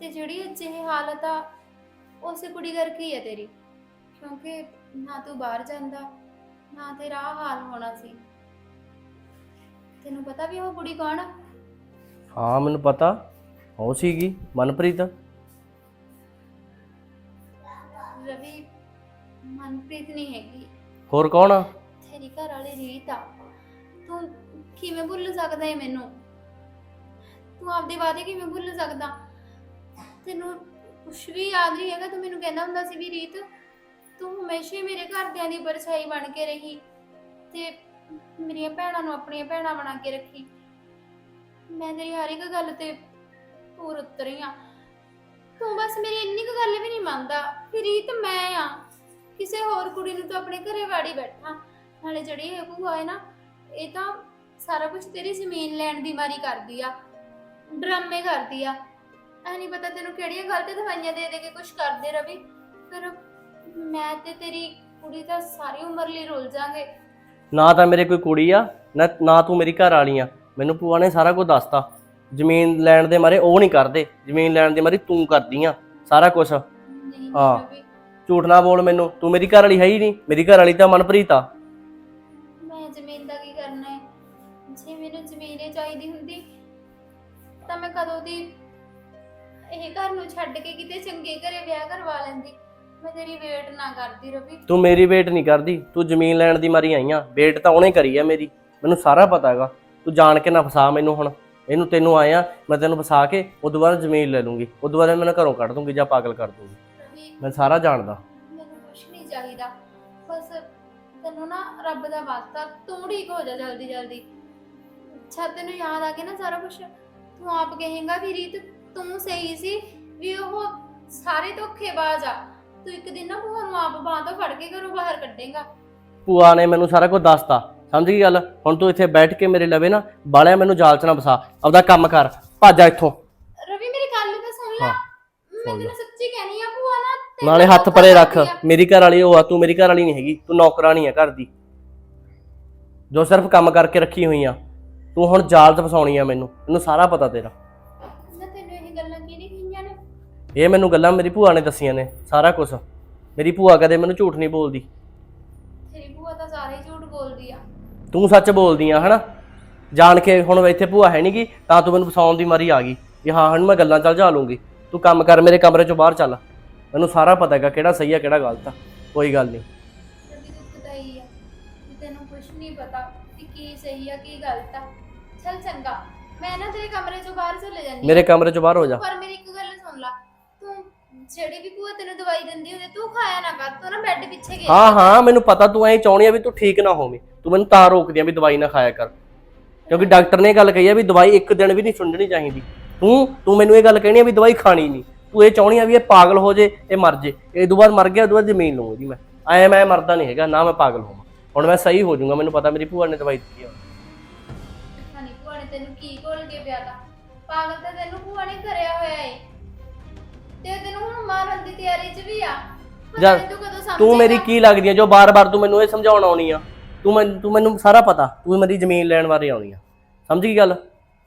ਤੇ ਜਿਹੜੀ ਅੱਜ ਇਹ ਹਾਲਤ ਆ ਉਸੇ ਕੁੜੀ ਕਰਕੇ ਹੀ ਹੈ ਤੇਰੀ। ਕਿਉਂਕਿ ਨਾ ਤੂੰ ਬਾਹਰ ਜਾਂਦਾ ਨਾ ਤੇਰਾ ਆਹ ਹਾਲ ਹੋਣਾ ਸੀ। ਤੈਨੂੰ ਪਤਾ ਵੀ ਉਹ ਕੁੜੀ ਕੌਣ ਆ? ਹਾਂ ਮੈਨੂੰ ਪਤਾ। ਉਹ ਸੀਗੀ ਮਨਪ੍ਰੀਤ। ਰਵੀ ਮਨਪ੍ਰੀਤ ਨਹੀਂ ਹੈਗੀ। ਹੋਰ ਕੌਣ ਆ? ਤੇਰੀ ਘਰ ਵਾਲੀ ਰੀਤ ਆ। ਤੂੰ ਕਿਵੇਂ ਭੁੱਲ ਸਕਦਾ ਹੈ ਮੈਨੂੰ? ਤੂੰ ਆਪਦੇ ਵਾਅਦੇ ਕਿਵੇਂ ਭੁੱਲ ਸਕਦਾ? ਤੈਨੂੰ ਕੁਛ ਵੀ ਯਾਦ ਨਹੀਂ ਹੈਗਾ, ਤੂੰ ਮੈਨੂੰ ਕਹਿੰਦਾ ਹੁੰਦਾ ਸੀ ਵੀ ਰੀਤ, ਤੂੰ ਹਮੇਸ਼ਾ ਹੀ ਮੇਰੇ ਘਰਦਿਆਂ ਦੀ ਪਰਛਾਈ ਬਣ ਕੇ ਰਹੀ ਤੇ ਮੇਰੀਆਂ ਭੈਣਾਂ ਨੂੰ ਆਪਣੀਆਂ ਭੈਣਾਂ ਬਣਾ ਕੇ ਰੱਖੀ। ਮੈਂ ਤੇਰੀ ਹਰ ਇੱਕ ਗੱਲ ਤੇ ਪੂਰ ਉਤਰੀ ਆ ਤੂੰ ਬਸ ਮੇਰੀ ਇੰਨੀ ਕੁ ਗੱਲ ਵੀ ਨਹੀਂ ਮੰਨਦਾ ਵੀ ਰੀਤ ਮੈਂ ਆ। ਕਿਸੇ ਹੋਰ ਕੁੜੀ ਨੂੰ ਤੂੰ ਆਪਣੇ ਘਰੇ ਵਾੜੀ ਬੈਠਾ। ਨਾਲੇ ਜਿਹੜੀ ਇਹ ਭੂਆ ਹੈ ਨਾ ਇਹ ਤਾਂ ਸਾਰਾ ਕੁਝ ਤੇਰੀ ਜ਼ਮੀਨ ਲੈਣ ਦੀ ਮਾਰੀ ਕਰਦੀ ਆ ਡਰਾਮੇ ਕਰਦੀ ਆ। ਐ ਨਹੀਂ ਪਤਾ ਤੈਨੂੰ ਕਿਹੜੀਆਂ ਗਲਤ ਦਵਾਈਆਂ ਦੇ ਦੇ ਕੇ ਕੁਝ ਕਰਦੇ ਰਵੀ। ਫਿਰ ਮੈਂ ਤੇ ਤੇਰੀ ਕੁੜੀ ਤਾਂ ਸਾਰੀ ਉਮਰ ਲਈ ਰੁੱਲ ਜਾਾਂਗੇ। ਨਾ ਤਾਂ ਮੇਰੇ ਕੋਈ ਕੁੜੀ ਆ ਨਾ ਨਾ ਤੂੰ ਮੇਰੀ ਘਰ ਵਾਲੀ ਆ। ਮੈਨੂੰ ਭੂਆ ਨੇ ਸਾਰਾ ਕੁਝ ਦੱਸਤਾ। ਜ਼ਮੀਨ ਲੈਣ ਦੇ ਮਾਰੇ ਉਹ ਨਹੀਂ ਕਰਦੇ। ਜ਼ਮੀਨ ਲੈਣ ਦੇ ਮਾਰੇ ਤੂੰ ਕਰਦੀ ਆ ਸਾਰਾ ਕੁਝ ਹਾਂ। ਝੂਠ ਨਾ ਬੋਲ ਮੈਨੂੰ। ਤੂੰ ਮੇਰੀ ਘਰ ਵਾਲੀ ਹੈ ਹੀ ਨਹੀਂ। ਮੇਰੀ ਘਰ ਵਾਲੀ ਤਾਂ ਮਨਪ੍ਰੀਤ ਆ। ਕਦੋਂ ਦੀ ਇਹ ਘਰ ਨੂੰ ਛੱਡ ਕੇ ਕਿਤੇ ਚੰਗੇ ਘਰੇ ਵਿਆਹ ਕਰਵਾ ਲੈਂਦੀ। ਮੈਂ ਤੇਰੀ ਵੇਟ ਨਾ ਕਰਦੀ ਰਵੀ। ਤੂੰ ਮੇਰੀ ਵੇਟ ਨਹੀਂ ਕਰਦੀ ਤੂੰ ਜ਼ਮੀਨ ਲੈਣ ਦੀ ਮਾਰੀ ਆਈ ਆ। ਵੇਟ ਤਾਂ ਉਹਨੇ ਕਰੀ ਆ ਮੇਰੀ ਮੈਨੂੰ ਸਾਰਾ ਪਤਾ ਹੈਗਾ। ਤੂੰ ਜਾਣ ਕੇ ਨਾ ਫਸਾ ਮੈਨੂੰ ਹੁਣ। ਇਹਨੂੰ ਤੈਨੂੰ ਆਇਆ ਮੈਂ ਤੈਨੂੰ ਫਸਾ ਕੇ ਉਦੋਂ ਬਾਅਦ ਜ਼ਮੀਨ ਲੈ ਲੂੰਗੀ। ਉਦੋਂ ਬਾਅਦ ਮੈਨੂੰ ਘਰੋਂ ਕੱਢ ਦੂੰਗੀ ਜਾਂ ਪਾਗਲ ਕਰ ਦੂੰਗੀ। ਰਵੀ ਮੈਂ ਸਾਰਾ ਜਾਣਦਾ। ਮੈਨੂੰ ਕੁਛ ਨਹੀਂ ਚਾਹੀਦਾ। ਬਸ ਤੈਨੂੰ ਨਾ ਰੱਬ ਦਾ ਵਾਸਤਾ ਤੂੰ ਠੀਕ ਹੋ ਜਾ ਜਲਦੀ ਜਲਦੀ ਅੱਛਾ ਤੈਨੂੰ ਯਾਦ ਆ ਗਿਆ ਨਾ ਸਾਰਾ ਕੁਝ ਤੂੰ ਆਪ ਕਹੇਂਗਾ ਵੀ ਰੀਤ ਤੂੰ ਸਹੀ ਸੀ ਵੀ ਉਹ ਸਾਰੇ ਧੋਖੇਬਾਜ਼ ਆ। ਤੂੰ ਇੱਕ ਦਿਨ ਨਾ ਭੂਆ ਨੂੰ ਆਪ ਬਾਂਹ ਤੋਂ ਫੜ ਕੇ ਘਰੋਂ ਬਾਹਰ ਕੱਢੇਂਗਾ। ਭੂਆ ਨੇ ਮੈਨੂੰ ਸਾਰਾ ਕੁਝ ਦੱਸਤਾ। ਸਮਝ ਗਈ ਗੱਲ? ਹੁਣ ਤੂੰ ਇੱਥੇ ਬੈਠ ਕੇ ਮੇਰੇ ਲਵੇ ਨਾ ਬਾਲਿਆ ਮੈਨੂੰ ਜਾਲ ਚ ਨਾ ਫਸਾ ਆਪਦਾ ਕੰਮ ਕਰ ਭੱਜ ਜਾ ਇੱਥੋਂ। ਰਵੀ ਮੇਰੀ ਗੱਲ ਤਾਂ ਸੁਣ ਲੈ। ਹਾਂ, ਮੈਂ ਸੁਣ ਲੈ। ਤੈਨੂੰ ਸੱਚੀ ਕਹਿਣੀ ਆ ਭੂਆ ਨਾ ਤੇਰੇ ਨਾਲੇ ਹੱਥ ਧੋਖਾ ਪਰੇ ਰੱਖ। ਕਰਦੀ ਆ। ਮੇਰੀ ਘਰ ਵਾਲੀ ਉਹ ਆ ਤੂੰ ਮੇਰੀ ਘਰ ਵਾਲੀ ਨਹੀਂ ਹੈਗੀ। ਤੂੰ ਨੌਕਰਾਨੀ ਆ ਘਰ ਦੀ। ਜੋ ਸਿਰਫ ਕੰਮ ਕਰਕੇ ਰੱਖੀ ਹੋਈ ਆ। ਤੂੰ ਹੁਣ ਜਾਲ 'ਚ ਫਸਾਉਣੀ ਆ ਮੈਨੂੰ ਮੈਨੂੰ ਸਾਰਾ ਪਤਾ ਤੇਰਾ। ਤੈਨੂੰ ਇਹ ਗੱਲਾਂ ਕੀ ਨਹੀਂ ਕਹੀਆਂ ਨੇ? ਇਹ ਮੈਨੂੰ ਗੱਲਾਂ ਮੇਰੀ ਭੂਆ ਨੇ ਦੱਸੀਆਂ ਨੇ ਸਾਰਾ ਕੁਝ ਮੇਰੀ ਭੂਆ ਕਦੇ ਮੈਨੂੰ ਝੂਠ ਨਹੀਂ ਬੋਲਦੀ। ਤੇਰੀ ਭੂਆ ਤਾਂ ਸਾਰੇ ਹੀ ਝੂਠ ਬੋਲਦੀ ਆ। ਤੂੰ ਸੱਚ ਬੋਲਦੀ ਆ ਹਨਾ? ਜਾਣ ਕੇ ਹੁਣ ਇੱਥੇ ਭੂਆ ਹੈ ਨਹੀਂਗੀ ਤਾਂ ਤੂੰ ਮੈਨੂੰ ਫਸਾਉਣ ਦੀ ਮਾਰੀ ਆ ਗਈ। ਕਿ ਹਾਂ ਹੁਣ ਮੈਂ ਗੱਲਾਂ ਚੱਲ ਜਾ ਲੂੰਗੀ ਤੂੰ ਕੰਮ ਕਰ ਮੇਰੇ ਕਮਰੇ ਚੋਂ ਬਾਹਰ ਚੱਲ। ਮੈਨੂੰ ਸਾਰਾ ਪਤਾ ਹੈਗਾ ਕਿਹੜਾ ਸਹੀ ਆ ਕਿਹੜਾ ਗਲਤ ਆ। ਕੋਈ ਗੱਲ ਨਹੀਂ ਰਵੀ ਦੁੱਖ ਤਾਂ ਹੀ ਆ ਕਿ ਤੈਨੂੰ ਕੁਝ ਨਹੀਂ ਪਤਾ ਕਿ ਕੀ ਸਹੀ ਆ ਕੀ ਗਲਤ ਆ। ਚੱਲ ਚੰਗਾ। ਮੈਂ ਨਾ ਤੇਰੇ ਕਮਰੇ ਚੋਂ ਬਾਹਰ ਚਲੇ ਜਾਂਦੀ ਮੇਰੇ ਕਮਰੇ ਚੋਂ ਬਾਹਰ ਹੋ ਜਾ। ਪਰ ਮੇਰੀ ਇੱਕ ਗੱਲ ਸੁਣ ਲੈ। ਤੂੰ ਜਿਹੜੀ ਵੀ ਭੂਆ ਤੈਨੂੰ ਦਵਾਈ ਦਿੰਦੀ ਹੁੰਦੀ ਤੂੰ ਖਾਇਆ ਨਾ ਕਰ। ਤੂੰ ਨਾ ਬੈੱਡ ਪਿੱਛੇ ਗਿਆ ਹਾਂ ਹਾਂ ਮੈਨੂੰ ਪਤਾ ਤੂੰ ਐਂ ਚਾਹੁੰਦੀ ਆ ਵੀ ਤੂੰ ਠੀਕ ਨਾ ਹੋਵੇਂ। ਤੂੰ ਮੈਨੂੰ ਤਾਂ ਰੋਕਦੀ ਆ ਵੀ ਦਵਾਈ ਨਾ ਖਾਇਆ ਕਰ। ਕਿਉਂਕਿ ਡਾਕਟਰ ਨੇ ਇਹ ਗੱਲ ਕਹੀ ਆ ਵੀ ਦਵਾਈ ਇੱਕ ਦਿਨ ਵੀ ਨਹੀਂ ਸੁਣਨੀ ਚਾਹੀਦੀ। ਤੂੰ ਤੂੰ ਮੈਨੂੰ ਇਹ ਗੱਲ ਕਹਿਣੀ ਆ ਵੀ ਦਵਾਈ ਖਾਣੀ ਨਹੀਂ। ਤੂੰ ਇਹ ਚਾਹੁੰਦੀ ਆ ਵੀ ਇਹ ਪਾਗਲ ਹੋ ਜੇ ਇਹ ਮਰ ਜੇ। ਇਹ ਤੋਂ ਬਾਅਦ ਮਰ ਗਿਆ ਉਦੋਂ ਬਾਅਦ ਜ਼ਮੀਨ ਲਊਂਗਾ ਜੀ ਮੈਂ। ਐ ਮੈਂ ਮਰਦਾ ਨਹੀਂ ਹੈਗਾ ਨਾ ਮੈਂ ਪਾਗਲ ਹੋਵਾਂ। ਹੁਣ ਮੈਂ ਸਹੀ ਹੋ ਜਾਊਂਗਾ ਮੈਨੂੰ ਪਤਾ ਮੇਰੀ ਭੂਆ ਨੇ ਦਵਾਈ ਦਿੱਤੀ ਆ। ਤੈਨੂੰ ਕੀ ਘੋਲ ਕੇ ਪਿਆ ਤਾ ਪਾਗਲ ਤਾਂ ਤੈਨੂੰ ਭੂਆ ਨੇ ਕਰਿਆ ਹੋਇਆ ਏ। ਤੇ ਤੈਨੂੰ ਹੁਣ ਮਾਰਨ ਦੀ ਤਿਆਰੀ 'ਚ ਵੀ ਆ। ਪਤਾ ਜਾ, ਨੀ ਤੂੰ ਕਦੋਂ ਸਮਝੇਗਾ ਤੂੰ ਮੇਰੀ ਕੀ ਲੱਗਦੀ ਆ? ਜੋ ਬਾਰ-ਬਾਰ ਤੂੰ ਮੈਨੂੰ ਇਹ ਸਮਝਾਉਣ ਆਉਣੀ ਆ ਤੂੰ ਮੈਨੂੰ ਤੂੰ ਮੈਨੂੰ ਸਾਰਾ ਪਤਾ ਤੂੰ ਮੇਰੀ ਜ਼ਮੀਨ ਲੈਣ ਬਾਰੇ ਆਉਣੀ ਆ। ਸਮਝ ਗਈ ਗੱਲ?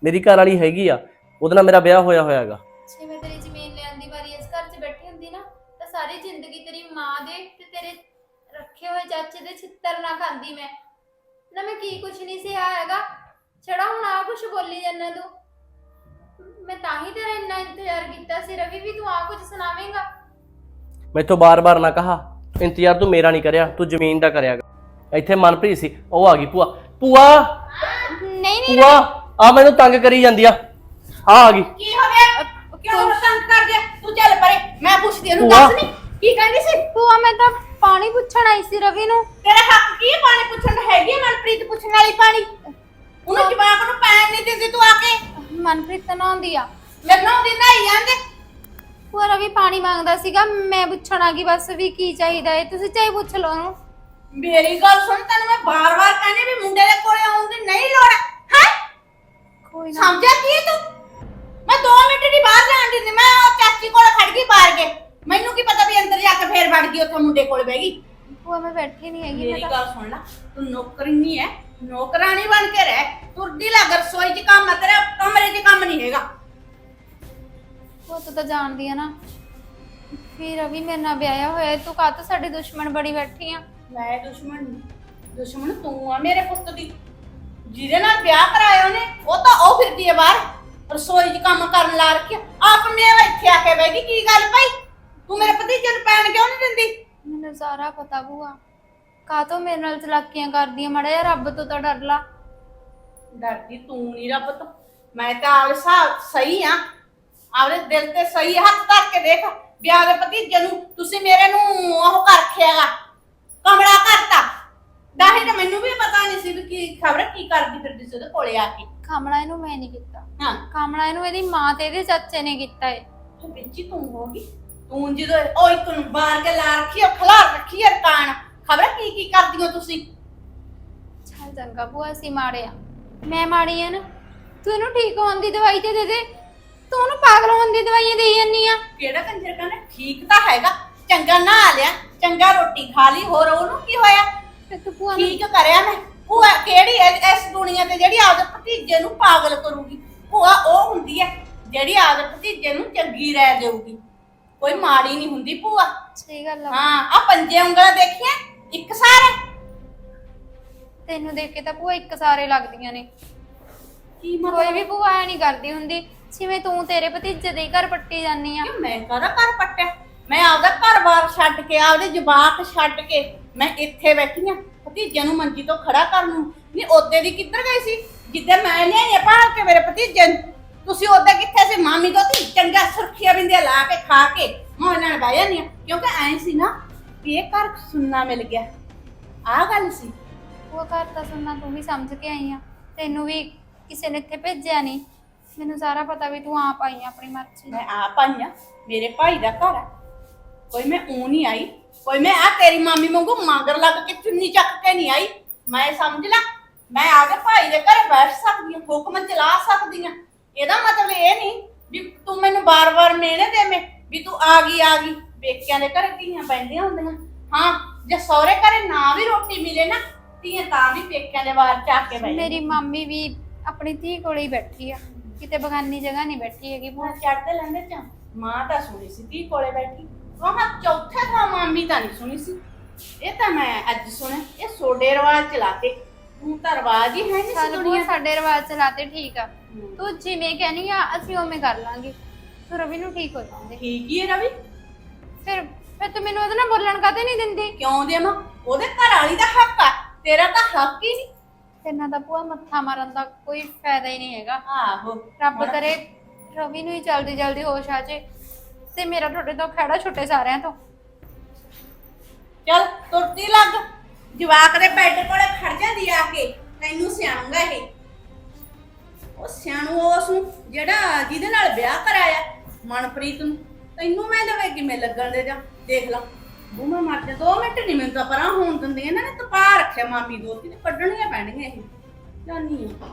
ਮੇਰੀ ਘਰ ਵਾਲੀ ਹੈਗੀ ਆ ਉਹਦੇ ਨਾਲ ਮੇਰਾ ਵਿਆਹ ਹੋਇਆ ਹੋਇਆ ਹੈਗਾ। ਜੇ ਮੈਂ ਤੇਰੀ ਜ਼ਮੀਨ ਲੈਣ ਦੀ ਵਾਰੀ ਇਸ ਘਰ 'ਚ ਬੈਠੀ ਹੁੰਦੀ ਨਾ ਤਾਂ ਸਾਰੀ ਜ਼ਿੰਦਗੀ ਤੇਰੀ ਮਾਂ ਦੇ ਤੇ ਤੇਰੇ ਰੱਖੇ ਹੋਏ ਚਾਚੇ ਦੇ ਛਿੱਤਰ ਨਾ ਖਾਂਦੀ ਮੈਂ। ਨਾ ਮੈਂ ਕੀ ਕੁਛ ਨਹੀਂ ਸਿਆ ਹੈਗਾ। ਛੜਾ ਹੁਣ ਆ ਕੁਛ ਬੋਲੀ ਜਾਂਦਾ ਤੂੰ? ਮੈਂ ਤਾਂ ਹੀ ਤੇਰਾ ਇੰਨਾ ਇੰਤਜ਼ਾਰ ਕੀਤਾ ਸੀ ਰਵੀ ਵੀ ਤੂੰ ਆ ਕੁਝ ਸੁਣਾਵੇਂਗਾ? ਮੈਥੋਂ ਬਾਰ-ਬਾਰ ਨਾ ਕਹਾ ਇੰਤਜ਼ਾਰ ਤੂੰ ਮੇਰਾ ਨਹੀਂ ਕਰਿਆ ਤੂੰ ਜ਼ਮੀਨ ਦਾ ਕਰਿਆ ਇੱਥੇ ਮਨਪ੍ਰੀਤ ਸੀ ਉਹ ਆ ਗਈ ਭੂਆ। ਭੂਆ! ਨਹੀਂ ਨਹੀਂ ਭੂਆ ਆ ਮੈਨੂੰ ਤੰਗ ਕਰੀ ਜਾਂਦੀ ਆ। ਆ ਆ ਗਈ। ਕੀ ਹੋ ਗਿਆ? ਕਿਉਂ ਹੁਣ ਤੰਗ ਕਰ ਦਿਆ ਤੂੰ ਚੱਲ ਪਰੇ ਮੈਂ ਪੁੱਛਦੀ ਉਹਨੂੰ ਭੂਆ। ਦੱਸ ਨਹੀਂ ਕੀ ਕਹਿੰਦੀ ਸੀ? ਭੂਆ ਮੈਂ ਤਾਂ ਪਾਣੀ ਪੁੱਛਣ ਆਈ ਸੀ ਰਵੀ ਨੂੰ। ਤੇਰਾ ਹੱਕ ਕੀ ਹੈ ਪਾਣੀ ਪੁੱਛਣ ਦਾ? ਹੈਗੀ ਹੈ ਮਨਪ੍ਰੀਤ ਪੁੱਛਣ ਵਾਲੀ ਪਾਣੀ? ਉਹਨੂੰ ਜਵਾਬ ਨੂੰ ਪੈਣ ਨਹੀਂ ਦਿੰਦੀ ਤੂੰ ਆ ਕੇ। ਮਨਪ੍ਰੀਤ ਤਾਂ ਨਹਾਉਂਦੀ ਆ। ਨਾਲ ਉਹਦੀ ਨਹਾਈ ਜਾਂਦੇ। ਭੂਆ ਰਵੀ ਪਾਣੀ ਮੰਗਦਾ ਸੀਗਾ ਮੈਂ ਪੁੱਛਣ ਆ ਗਈ ਬਸ ਵੀ ਕੀ ਚਾਹੀਦਾ ਹੈ ਤੁਸੀਂ ਚਾਹੇ ਪੁੱਛ ਲਓ ਉਹਨੂੰ। ਮੇਰੀ ਗੱਲ ਸੁਣ ਤੈਨੂੰ ਮੈਂ ਬਾਰ-ਬਾਰ ਕਹਿੰਦੀ ਵੀ ਮੁੰਡੇ ਦੇ ਕੋਲੇ ਆਉਣ ਦੀ ਨਹੀਂ ਲੋੜ ਹੈ। ਕੋਈ ਨਾ। ਸਮਝਿਆ ਕੀ ਤੂੰ? ਮੈਂ 2 ਮਿੰਟ ਦੀ ਬਾਹਰ ਜਾਣ ਦੀ ਮੈਂ ਉਹ ਚਾਚੀ ਕੋਲ ਖੜ ਗਈ ਬਾਹਰ ਕੇ। ਮੈਨੂੰ ਕੀ ਪਤਾ ਵੀ ਅੰਦਰ ਜਾ ਕੇ ਫੇਰ ਵੜ ਗਈ ਉੱਥੇ ਮੁੰਡੇ ਕੋਲ ਬਹਿ ਗਈ। ਭੂਆ ਮੈਂ ਬੈਠੀ ਨਹੀਂ ਹੈਗੀ ਮੈਂ ਮੇਰੀ ਤਾਂ ਗੱਲ ਸੁਣ ਲੈ ਤੂੰ ਨੌਕਰਾਨੀ ਹੈ ਨੌਕਰਾਨੀ ਬਣ ਕੇ ਰਹਿ। ਤੁਰਦੀ ਲੱਗ ਰਸੋਈ 'ਚ ਕੰਮ ਹੈ ਤੇਰਾ ਕਮਰੇ 'ਚ ਕੰਮ ਨਹੀਂ ਹੈਗਾ। ਉਹ ਤੂੰ ਜਾਣਦੀ ਆ ਨਾ। ਫਿਰ ਰਵੀ ਮੇਰੇ ਨਾਲ ਵਿਆਹਿਆ ਹੋਇਆ ਹੈ, ਤੂੰ ਕਾਹ ਸਾਡੀ ਦੁਸ਼ਮਣ ਬੜੀ ਬੈਠੀ ਆ? ਮੈਂ ਦੁਸ਼ਮਣ ਨਹੀਂ। ਦੁਸ਼ਮਣ ਤੂੰ ਆ ਮੇਰੇ ਪੁੱਤ ਦੀ। ਜਿਹਦੇ ਨਾਲ ਵਿਆਹ ਕਰਾਇਆ ਉਹਨੇ ਉਹ ਤਾਂ ਉਹ ਫਿਰਦੀ ਹੈ ਬਾਹਰ। ਰਸੋਈ 'ਚ ਕੰਮ ਕਰਨ ਲਾ ਰੱਖਿਆ। ਆਪ ਮੈਂ ਇੱਥੇ ਆ ਕੇ ਬਹਿ ਗਈ ਕੀ ਗੱਲ ਭਾਈ? ਤੂੰ ਮੇਰੇ ਭਤੀਜੇ ਨੂੰ ਪੈਣ ਕਿਉਂ ਨਹੀਂ ਦਿੰਦੀ? ਮੈਨੂੰ ਸਾਰਾ ਪਤਾ ਭੂਆ। ਕਾਹ ਮੇਰੇ ਨਾਲ ਚਲਾਕੀਆਂ ਕਰਦੀ ਆ ਮੜਾ ਯਾਰ ਰੱਬ ਤੋਂ ਤਾਂ ਡਰ ਲਾ। ਡਰਦੀ ਤੂੰ ਨਹੀਂ ਰੱਬ ਤੋਂ। ਮੈਂ ਤਾਂ ਆਪਦੇ ਹਿਸਾਬ ਸਹੀ ਆ। ਆਪਦੇ ਦਿਲ ਤੇ ਸਹੀ ਹੱਥ ਧਰ ਕੇ ਦੇਖ ਵਿਆਹ ਦੇ ਭਤੀਜੇ ਨੂੰ ਤੁਸੀਂ ਮੇਰੇ ਨੂੰ ਉਹ ਕਰ ਰੱਖਿਆਗਾ ਕਮਲਾ ਕਰਤਾ। ਦਾਹੀ ਤਾਂ ਮੈਨੂੰ ਵੀ ਪਤਾ ਨਹੀਂ ਸੀ ਵੀ ਕੀ ਖਬਰ ਕੀ ਕਰਦੀ ਫਿਰਦੀ ਸੀ ਉਹਦੇ ਕੋਲੇ ਆ ਕੇ। ਕਾਮਲਾ ਇਹਨੂੰ ਮੈਂ ਨਹੀਂ ਕੀਤਾ। ਹਾਂ। ਕਾਮਲਾ ਇਹਨੂੰ ਇਹਦੀ ਮਾਂ ਤੇ ਇਹਦੇ ਚਾਚੇ ਨੇ ਕੀਤਾ ਏ। ਤੇ ਵਿੱਚ ਹੀ ਤੂੰ ਹੋ ਗਈ। ਤੂੰ ਜਦੋਂ ਉਹ ਇੱਕ ਨੂੰ ਬਾਹਰ ਕੇ ਲਾ ਰੱਖੀ ਉਹ ਖਲਾਰ ਰੱਖੀ ਹੈ ਕਾਨ ਖਬਰ ਕੀ ਕੀ ਕਰਦੀ ਹੋ ਤੁਸੀਂ? ਚੱਲ ਚੰਗਾ ਭੂਆ ਅਸੀਂ ਮਾੜੇ ਆ। ਮੈਂ ਮਾੜੀ ਆ ਨਾ ਤੂੰ ਇਹਨੂੰ ਠੀਕ ਹੋਣ ਦੀ ਦਵਾਈ ਤੇ ਦੇ ਦੇ। ਤੂੰ ਉਹਨੂੰ ਪਾਗਲ ਹੋਣ ਦੀ ਦਵਾਈਆਂ ਦੇਈ ਜਾਂਦੀ ਆ। ਕਿਹੜਾ ਕੰਜਰ ਕਹਿੰਦਾ ਠੀਕ ਤਾਂ ਹੈਗਾ ਚੰਗਾ ਨਹਾ ਲਿਆ ਚੰਗਾ ਰੋਟੀ ਖਾ ਲਈ ਹੋਰ ਉਹਨੂੰ ਕੀ ਹੋਇਆ? ਤੇ ਤੂੰ ਭੂਆ ਨੂੰ ਠੀਕ ਕਰਿਆ ਮੈਂ। ਭੂਆ ਕਿਹੜੀ ਹੈ ਇਸ ਦੁਨੀਆ ਤੇ ਜਿਹੜੀ ਆਪਦੇ ਭਤੀਜੇ ਨੂੰ ਪਾਗਲ ਕਰੂਗੀ? ਭੂਆ ਉਹ ਹੁੰਦੀ ਹੈ ਜਿਹੜੀ ਆਪਦੇ ਭਤੀਜੇ ਨੂੰ ਚੰਗੀ ਰਹਿ ਦੇਊਗੀ। ਕੋਈ ਮਾੜੀ ਨਹੀਂ ਹੁੰਦੀ ਭੂਆ। ਸਹੀ ਗੱਲ ਆ। ਹਾਂ ਆ ਪੰਜੇ ਉਂਗਲਾਂ ਦੇਖੀਆਂ? ਇੱਕ ਸਾਰੇ ਤੈਨੂੰ ਦੇਖ ਕੇ ਤਾਂ ਭੂਆ ਇੱਕ ਸਾਰੇ ਲੱਗਦੀਆਂ ਨੇ। ਕੀ ਕੋਈ ਵੀ ਭੂਆ ਐ ਨਹੀਂ ਕਰਦੀ ਹੁੰਦੀ। ਜਿਵੇਂ ਤੂੰ ਤੇਰੇ ਭਤੀਜੇ ਦੇ ਘਰ ਪੱਟੀ ਜਾਂਦੀ ਆ। ਕਿ ਮੈਂ ਕਾਹਦਾ ਘਰ ਪੱਟਿਆ? ਮੈਂ ਆਪਦਾ ਘਰ-ਬਾਰ ਛੱਡ ਕੇ ਆਪਦੇ ਜਵਾਕ ਛੱਡ ਕੇ ਮੈਂ ਇੱਥੇ ਬੈਠੀ ਆ। ਭਤੀਜੇ ਨੂੰ ਮੰਜੀ ਤੋਂ ਖੜਾ ਕਰਨ ਨੂੰ। ਨਹੀਂ ਉਹਦੇ ਦੀ ਕਿੱਧਰ ਗਈ ਸੀ? ਜਿੱਦੇ ਮੈਂ ਲਿਆਈ ਆ ਭਾਲ ਕੇ ਮੇਰੇ ਭਤੀਜੇ ਨੂੰ। ਤੁਸੀਂ ਉਹਦੇ ਕਿੱਥੇ ਸੀ? ਮਾਮੀ ਤੋਂ ਤੀ? ਚੰਗਾ ਸੁਰਖੀਆਂ ਬਿੰਦੀਆਂ ਲਾ ਕੇ ਖਾ ਕੇ। ਮੈਂ ਉਹਨਾਂ ਨਾਲ ਬਹਿ ਜਾਂਦੀ ਆ। ਕਿਉਂਕਿ ਐਂ ਸੀ ਨਾ ਵੀ ਇਹ ਘਰ ਸੁੰਨਾ ਮਿਲ ਗਿਆ। ਆਹ ਗੱਲ ਸੀ। ਉਹ ਘਰ ਤਾਂ ਸੁਣਨਾ ਤੂੰ ਵੀ ਸਮਝ ਕੇ ਆਈ ਆ। ਤੈਨੂੰ ਵੀ ਕਿਸੇ ਨੇ ਇੱਥੇ ਭੇਜਿਆ ਨਹੀਂ ਮੈਨੂੰ ਸਾਰਾ ਪਤਾ ਵੀ ਤੂੰ ਆਪ ਆਈ ਆ ਆਪਣੀ ਮਰਜ਼ੀ ਨਾਲ। ਮੈਂ ਆਪ ਆਈ ਆ। ਮੇਰੇ ਭਾਈ ਦਾ ਘਰ ਆ। ਕੋਈ ਮੈਂ ਊਂ ਨਹੀਂ ਆਈ। ਕੋਈ ਮੈਂ ਆ ਤੇਰੀ ਮਾਮੀ ਵਾਂਗੂ ਮਾਂਗਰ ਲੱਗ ਕੇ ਚੁੰਨੀ ਚੱਕ ਕੇ ਨਹੀਂ ਆਈ। ਮੈਂ ਸਮਝ ਲਾ ਮੈਂ ਆਪਦੇ ਭਾਈ ਦੇ ਘਰੇ ਬੈਠ ਸਕਦੀ ਹਾਂ ਹੁਕਮ ਚਲਾ ਸਕਦੀ ਹਾਂ ਇਹਦਾ ਮਤਲਬ ਇਹ ਨਹੀਂ ਵੀ ਤੂੰ ਮੈਨੂੰ ਬਾਰ-ਬਾਰ ਮਿਹਣੇ ਦੇਵੇਂ ਵੀ ਤੂੰ ਆ ਗਈ ਆ ਗਈ। ਪੇਕਿਆਂ ਦੇ ਘਰੇ ਧੀਆਂ ਪੈਂਦੀਆਂ ਹੁੰਦੀਆਂ। ਹਾਂ ਜੇ ਸਹੁਰੇ ਘਰੇ ਨਾ ਵੀ ਰੋਟੀ ਮਿਲੇ ਨਾ ਧੀਆਂ ਤਾਂ ਵੀ ਪੇਕਿਆਂ ਦੇ ਬਾਹਰ ਚਾ ਕੇ ਬੈਠ ਮੇਰੀ ਮੰਮੀ ਵੀ ਆਪਣੀ ਧੀ ਕੋਲੇ ਹੀ ਬੈਠੀ ਆ। ਕਿਤੇ ਬਗਾਨੀ ਜਗ੍ਹਾ ਨਹੀਂ ਬੈਠੀ ਹੈਗੀ ਮਾਂ ਚੜਦੇ ਲੈਂਦੇ ਚ ਮਾਂ ਤਾਂ ਸੁਣੀ ਸੀ ਧੀ ਕੋਲੇ ਬੈਠੀ। ਵਾਹ ਚੌਥੇ ਥਾਂ ਮਾਮੀ ਤਾਂ ਨਹੀਂ ਸੁਣੀ ਸੀ। ਇਹ ਤਾਂ ਮੈਂ ਅੱਜ ਸੁਣਿਆ ਇਹ ਸੋਡੇ ਰਿਵਾਜ ਚਲਾਤੇ ਤੂੰ ਤਾਂ ਰਿਵਾਜ ਹੀ ਹੈ ਨਹੀਂ ਚੱਲ ਸੀ ਦੁਨੀਆ। ਸਾਡੇ ਰਿਵਾਜ ਚਲਾਤੇ ਠੀਕ ਆ। ਤੂੰ ਜਿਵੇਂ ਕਹਿਨੀ ਆ ਅਸੀਂ ਉਵੇਂ ਕਰ ਲਾਂਗੇ। ਤੂੰ ਰਵੀ ਨੂੰ ਠੀਕ ਹੋ ਜਾਂਦੇ ਠੀਕ ਹੀ ਹੈ ਰਵੀ। ਫਿਰ ਫਿਰ ਤੂੰ ਮੈਨੂੰ ਉਹਦੇ ਨਾਲ ਬੋਲਣ ਕਾਤੇ ਨਹੀਂ ਦਿੰਦੀ? ਕਿਉਂ ਦੇਵਾਂ ਉਹਦੇ ਘਰ ਵਾਲੀ ਦਾ ਹੱਕ ਆ। ਤੇਰਾ ਤਾਂ ਹੱਕ ਹੀ ਨਹੀਂ। ਤੇਨਾਂ ਦਾ ਭੂਆ ਮੱਥਾ ਮਾਰਨ ਦਾ ਕੋਈ ਫਾਇਦਾ ਹੀ ਨਹੀਂ ਹੈਗਾ। ਆਹੋ। ਰੱਬ ਕਰੇ ਰਵੀ ਨੂੰ ਹੀ ਜਲਦੀ ਜਲਦੀ ਹੋਸ਼ ਆ ਜੇ। ਤੇ ਮੇਰਾ ਤੁਹਾਡੇ ਤੋਂ ਖੜਾ ਛੁੱਟੇ ਸਾਰਿਆਂ ਤੋਂ। ਚੱਲ ਤੁਰਤੀ ਲੱਗ। ਜਵਾਕ ਦੇ ਬੈੱਡ ਕੋਲੇ ਖੜ ਜਾਂਦੀ ਆ ਕੇ। ਤੈਨੂੰ ਸਿਆਣੂਗਾ ਇਹ। ਉਹ ਸਿਆਣੂ ਉਸ ਨੂੰ ਜਿਹੜਾ ਜਿਹਦੇ ਨਾਲ ਵਿਆਹ ਕਰਾਇਆ ਮਨਪ੍ਰੀਤ ਨੂੰ। ਤੈਨੂੰ ਮੈਂ ਲਵੇ ਕਿਵੇਂ ਲੱਗਣ ਦੇ ਜਾ? ਦੇਖ ਲਾ। ਉਹ ਮੈਂ ਮਰ ਜਾ। ਦੋ ਮਿੰਟ ਨਹੀਂ ਮੈਨੂੰ ਤਾਂ ਪਰਾਂ ਹੋਣ ਦਿੰਦੀਆਂ ਇਹਨਾਂ ਨੇ ਤਪਾ ਰੱਖਿਆ ਮਾਮੀ ਦੋਤੀ ਤੇ ਕੱਢਣੀਆਂ ਪੈਣਗੀਆਂ ਇਹ। ਜਾਨੀ ਆ।